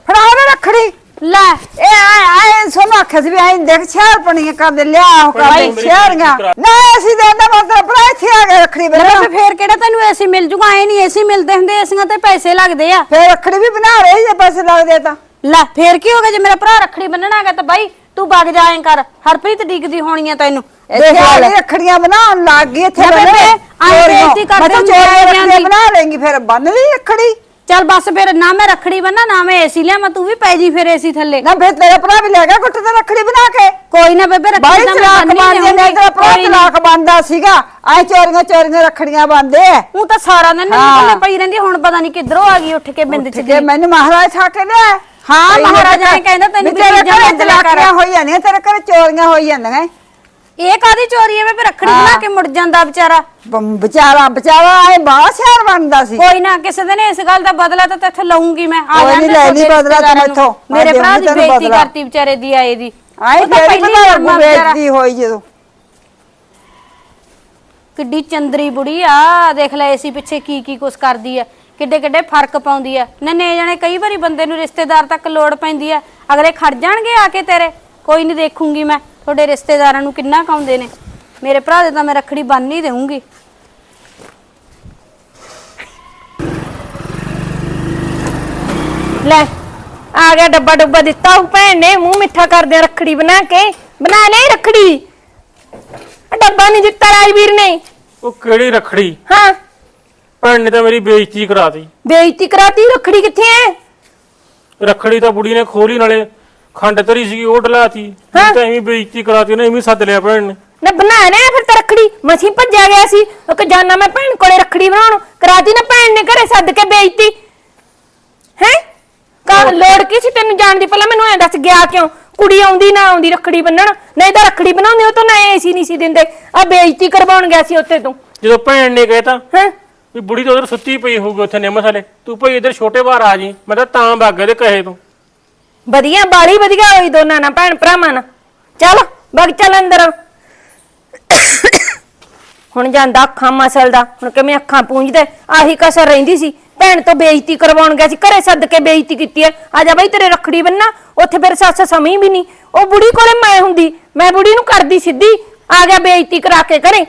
[SPEAKER 2] ਫੜਾਓ ਨਾ ਰੱਖੜੀ।
[SPEAKER 1] ਲੈ।
[SPEAKER 2] ਇਹ ਆਏ ਆਏ ਸੋਨੂੰ ਆਖਿਆ ਸੀ ਵੀ ਆਈ ਦੇਖ ਸ਼ਹਿਰ ਪਣੀਆਂ ਕਰਦੇ ਲਿਆ ਉਹ
[SPEAKER 3] ਮੇਰੀ
[SPEAKER 2] ਸ਼ਹਿਰੀਆਂ ਨਾ ਅਸੀਂ ਦੇ ਦਾ ਮਤਲਬ ਭਰਾ ਇੱਥੇ ਆ ਗਏ ਰੱਖੜੀ
[SPEAKER 1] ਲੈ
[SPEAKER 2] ਬੰਨਣ
[SPEAKER 1] ਬੇਬੇ ਫੇਰ ਕਿਹੜਾ ਤੈਨੂੰ ਏਸੀ ਮਿਲ ਜੂਗਾ? ਐ ਨਹੀਂ ਏਸੀ ਮਿਲਦੇ ਹੁੰਦੇ ਏਸੀਆਂ ਤੇ ਪੈਸੇ ਲੱਗਦੇ ਆ।
[SPEAKER 2] ਫੇਰ ਰੱਖੜੀ ਵੀ ਬਣਾ ਰਹੇ ਜੇ ਪੈਸੇ ਲੱਗਦੇ ਤਾਂ।
[SPEAKER 1] ਲੈ ਫੇਰ ਕੀ ਹੋ ਗਿਆ? ਜੇ ਮੇਰਾ ਭਰਾ ਰੱਖੜੀ ਬੰਨਣਾ ਹੈਗਾ ਤਾਂ ਬਾਈ ਤੂੰ ਵਗ ਜਾਏਂ ਕਰ। ਹਰਪ੍ਰੀਤ ਡਿੱਗਦੀ ਹੋਣੀ ਆ ਤੈਨੂੰ।
[SPEAKER 2] ਇੱਥੇ
[SPEAKER 1] ਦੇਖ
[SPEAKER 2] ਆ
[SPEAKER 1] ਲੈ
[SPEAKER 2] ਕੇ ਰੱਖੜੀਆਂ ਬਣਾਉਣ ਲੱਗ ਗਈ ਇੱਥੇ
[SPEAKER 1] ਲੈ ਬੇਬੇ, ਆਏਂ ਬੇਇੱਜ਼ਤੀ ਕਰਦੇ
[SPEAKER 2] ਤਾਂ ਚੋਰੀਆਂ। ਬਣਾ ਲੇਂਗੀ ਫਿਰ ਬੰਨ ਲਈ ਰੱਖੜੀ।
[SPEAKER 1] ਚੱਲ ਬਸ ਫਿਰ ਨਾ ਮੈਂ ਰੱਖੜੀ ਬੰਨਾ ਨਾ ਮੈਂ ਏਸੀ ਲਿਆਵਾਂ ਤੂੰ ਵੀ ਪੈ ਜੀ ਫਿਰ ਏਸੀ ਥੱਲੇ
[SPEAKER 2] ਨਾ ਫਿਰ ਤੇਰਾ ਭਰਾ ਵੀ ਲੈ ਗਿਆ ਗੁੱਟ ਤੇ ਰੱਖੜੀ ਬਣਾ ਕੇ
[SPEAKER 1] ਕੋਈ ਨਾ ਬੇਬੇ ਰੱਖੜੀ
[SPEAKER 2] ਬਾਈ
[SPEAKER 1] ਤਾਂ ਮੈਂ
[SPEAKER 2] ਚਲਾਕ
[SPEAKER 1] ਬੰਨ੍ਹੀ
[SPEAKER 2] ਬੰਦੇ ਨੇ। ਤੇਰਾ ਭਰਾ। ਚਲਾਕ ਬੰਦਾ ਸੀਗਾ ਐ ਚੋਰੀਆਂ ਚੋਰੀਆਂ ਰੱਖੜੀਆਂ ਬੰਦੇ
[SPEAKER 1] ਉਹ ਤਾਂ ਸਾਰਾ ਦਿਨ
[SPEAKER 2] ਹਾਂ।
[SPEAKER 1] ਨਿਕਲੇ ਪਈ ਰਹਿੰਦੀ ਹੁਣ ਪਤਾ ਨਹੀਂ ਕਿੱਧਰੋਂ ਆ ਗਈ ਉੱਠ ਕੇ ਬਿੰਦ ਚ
[SPEAKER 2] ਜੇ ਮੈਨੂੰ ਮਹਾਰਾਜ ਛਾ ਕੇ ਲਿਆ
[SPEAKER 1] ਹਾਂ, ਮਹਾਰਾਜਾ ਨੇ ਕਹਿੰਦਾ ਤੈਨੂੰ
[SPEAKER 2] ਵੀ ਤੇਰੇ
[SPEAKER 1] ਚੀਜ਼ਾਂ
[SPEAKER 2] ਘਰੇ
[SPEAKER 1] ਵੰਡ ਲਿਆ ਕਰ।
[SPEAKER 2] ਚਲਾਕੀਆਂ ਹੋਈ ਜਾਂਦੀਆਂ ਤੇਰੇ ਘਰੇ ਚੋਰੀਆਂ ਹੋਈ ਜਾਂਦੀਆਂ
[SPEAKER 1] ਇਹ ਕਾਦੀ ਚੋਰੀ ਹੈ ਬੇਬੇ ਰੱਖੜੀ। ਬਣਾ ਕੇ ਮੁੜ ਜਾਂਦਾ ਵਿਚਾਰਾ।
[SPEAKER 2] ਵਿਚਾਰਾ ਵਿਚਾਰਾ ਐ ਬਾਹਰ ਸ਼ਹਿਰ ਬਣਦਾ ਸੀ।
[SPEAKER 1] ਕੋਈ ਨਾ ਕਿਸੇ ਦਿਨ ਇਸ ਗੱਲ ਦਾ ਬਦਲਾ ਤਾਂ ਤੇਥੇ ਲਊਂਗੀ ਮੈਂ। ਆ
[SPEAKER 2] ਕੋਈ ਨੀ,
[SPEAKER 1] ਜਾਂਦੇ
[SPEAKER 2] ਲੈ
[SPEAKER 1] ਤੁਹਾਡੇ
[SPEAKER 2] ਬਦਲਾ ਤੂੰ
[SPEAKER 1] ਨੂੰ।
[SPEAKER 2] ਮੈਥੋਂ।
[SPEAKER 1] ਮੇਰੇ ਭਰਾ ਦੀ ਬੇਇੱਜ਼ਤੀ। ਕਰਤੀ ਵਿਚਾਰੇ ਦੀ ਆਏ ਦੀ।
[SPEAKER 2] ਆਏ
[SPEAKER 1] ਉਹ ਤਾਂ
[SPEAKER 2] ਫੇਰ
[SPEAKER 1] ਪਹਿਲੀ
[SPEAKER 2] ਪਤਾ
[SPEAKER 1] ਵਾਰ
[SPEAKER 2] ਲੱਗੂ
[SPEAKER 1] ਵਿਚਾਰਾ।
[SPEAKER 2] ਬੇਇੱਜ਼ਤੀ ਹੋਈ ਜਦੋਂ?
[SPEAKER 1] ਕਿੱਡੀ ਚੰਦਰੀ ਬੁੜੀ ਆ। ਦੇਖ ਲੈ ਏਸੀ ਪਿੱਛੇ ਕੀ ਕੀ ਕੁਛ ਕਰਦੀ ਆ ਕਿੱਡੇ ਕਿੱਡੇ ਫ਼ਰਕ ਪਾਉਂਦੀ ਆ ਨਨੇ ਜਾਣੇ ਕਈ ਵਾਰੀ ਬੰਦੇ ਨੂੰ ਰਿਸ਼ਤੇਦਾਰ ਤੱਕ ਲੋੜ ਪੈਂਦੀ ਆ ਅਗਲੇ ਖੜ ਜਾਣਗੇ ਆ ਕੇ ਤੇਰੇ। ਕੋਈ ਨਹੀਂ ਦੇਖੂੰਗੀ ਮੈਂ। ਤੁਹਾਡੇ ਰਿਸ਼ਤੇਦਾਰਾਂ ਨੂੰ ਕਿੰਨਾ ਕਾਉਂਦੇ ਨੇ? ਮੇਰੇ ਭਰਾ ਦੇ ਤਾਂ ਮੈਂ ਰੱਖੜੀ ਬੰਨ ਹੀ ਦੇਵਾਂਗੀ
[SPEAKER 4] ਲੈ ਆ ਗਿਆ ਡੱਬਾ ਡੱਬਾ ਦਿੱਤਾ ਉਹ ਭੈਣ ਨੇ ਮੂੰਹ ਮਿੱਠਾ ਕਰਦੇ ਰੱਖੜੀ ਬਣਾ ਕੇ। ਬਣਾ ਲਈ ਰੱਖੜੀ। ਆ ਡੱਬਾ ਨਹੀਂ ਦਿੱਤਾ ਰਾਜਵੀਰ ਨੇ।
[SPEAKER 3] ਉਹ ਕਿਹੜੀ ਰੱਖੜੀ?
[SPEAKER 4] ਹਾਂ।
[SPEAKER 3] ਭੈਣ ਨੇ ਤਾਂ ਮੇਰੀ ਬੇਇੱਜ਼ਤੀ ਕਰਾਤੀ।
[SPEAKER 4] ਬੇਇੱਜ਼ਤੀ ਕਰਾਤੀ ਰੱਖੜੀ ਕਿੱਥੇ ਐ?
[SPEAKER 3] ਰੱਖੜੀ ਤਾਂ ਬੁੜੀ ਨੇ ਖੋਲੀ ਨਾਲੇ ਖੰਡ ਤਰੀ ਸੀਗੀ ਉਹ ਡਲਾਤੀ। ਤਾਂ ਐਵੇਂ ਬੇਇੱਜ਼ਤੀ ਕਰਾਤੀ ਉਹਨੇ ਐਵੇਂ ਸੱਦ ਲਿਆ ਭੈਣ ਨੇ।
[SPEAKER 4] ਨਾ ਬਣਾ ਲਿਆ ਫਿਰ ਤਾਂ ਰੱਖੜੀ। ਮਸੀਂ ਭੱਜਿਆ ਗਿਆ ਸੀ। ਉਹ ਕਿ ਜਾਨਾ ਮੈਂ ਭੈਣ ਕੋਲੇ ਰੱਖੜੀ ਬਣਾਉਣ। ਕਰਾਤੀ ਨਾ ਭੈਣ ਨੇ ਘਰੇ ਸੱਦ ਕੇ ਬੇਇੱਜ਼ਤੀ। ਹੈ? ਕਾ ਲੋੜ ਕੀ ਸੀ ਤੈਨੂੰ ਜਾਣ ਦੀ? ਪਹਿਲਾਂ ਮੈਨੂੰ ਐ ਦੱਸ ਗਿਆ ਕਿਉਂ? ਕੁੜੀ ਆਉਂਦੀ ਨਾ ਆਉਂਦੀ ਰੱਖੜੀ ਬੰਨਣ। ਨਹੀਂ ਤਾਂ ਰੱਖੜੀ ਬਣਾਉਂਦੇ ਉਹ ਤਾਂ ਨਾ ਏਸੀ ਨਹੀਂ ਸੀ ਦਿੰਦੇ। ਆ ਬੇਇੱਜ਼ਤੀ ਕਰਵਾਉਣ ਗਿਆ ਸੀ ਉੱਥੇ ਤੂੰ।
[SPEAKER 3] ਜਦੋਂ ਭੈਣ ਨੇ ਕਹਿਤਾ
[SPEAKER 4] ਹੈ?
[SPEAKER 3] ਵੀ ਬੁੜੀ ਤਾਂ ਉਧਰ ਸੁੱਤੀ ਪਈ ਹੋਊਗੀ ਉੱਥੇ ਨਿੰਮ ਥਲੇ ਤੂੰ ਭਾਈ ਇੱਧਰ ਛੋਟੇ ਬਾਹਰ ਆ ਜੀ ਮੈਂ ਤਾਂ ਤਾਂ ਭਾਗੇ ਦੇ ਕਹੇ ਤੂੰ।
[SPEAKER 4] ਵਧੀਆ, ਬਾਲੀ ਵਧੀਆ ਹੋਈ ਦੋਨਾਂ ਨਾਲ, ਭੈਣ ਭਰਾਵਾਂ ਨਾਲ। ਚੱਲ ਬਗ ਚੱਲ ਅੰਦਰ। ਹੁਣ ਜਾਂਦਾ ਅੱਖਾਂ ਮਸਲਦਾ ਹੁਣ ਕਿਵੇਂ ਅੱਖਾਂ ਪੂੰਝਦੇ। ਆਹੀ ਕਸਰ ਰਹਿੰਦੀ ਸੀ। ਭੈਣ ਤੋਂ ਬੇਇੱਜ਼ਤੀ ਕਰਵਾਉਣ ਗਿਆ ਸੀ, ਘਰੇ ਸੱਦ ਕੇ ਬੇਇੱਜ਼ਤੀ ਕੀਤੀ ਐ ਆ ਜਾ ਬਈ ਤੇਰੇ ਰੱਖੜੀ ਬੰਨਾ ਉੱਥੇ ਫਿਰ ਸੱਸ ਸਮੀ ਵੀ ਨਹੀਂ। ਉਹ ਬੁੜੀ ਕੋਲੇ ਮੈਂ ਹੁੰਦੀ, ਮੈਂ ਬੁੜੀ ਨੂੰ ਕਰਦੀ ਸਿੱਧੀ। ਆ ਗਿਆ ਬੇਇੱਜ਼ਤੀ ਕਰਾ ਕੇ ਘਰੇ।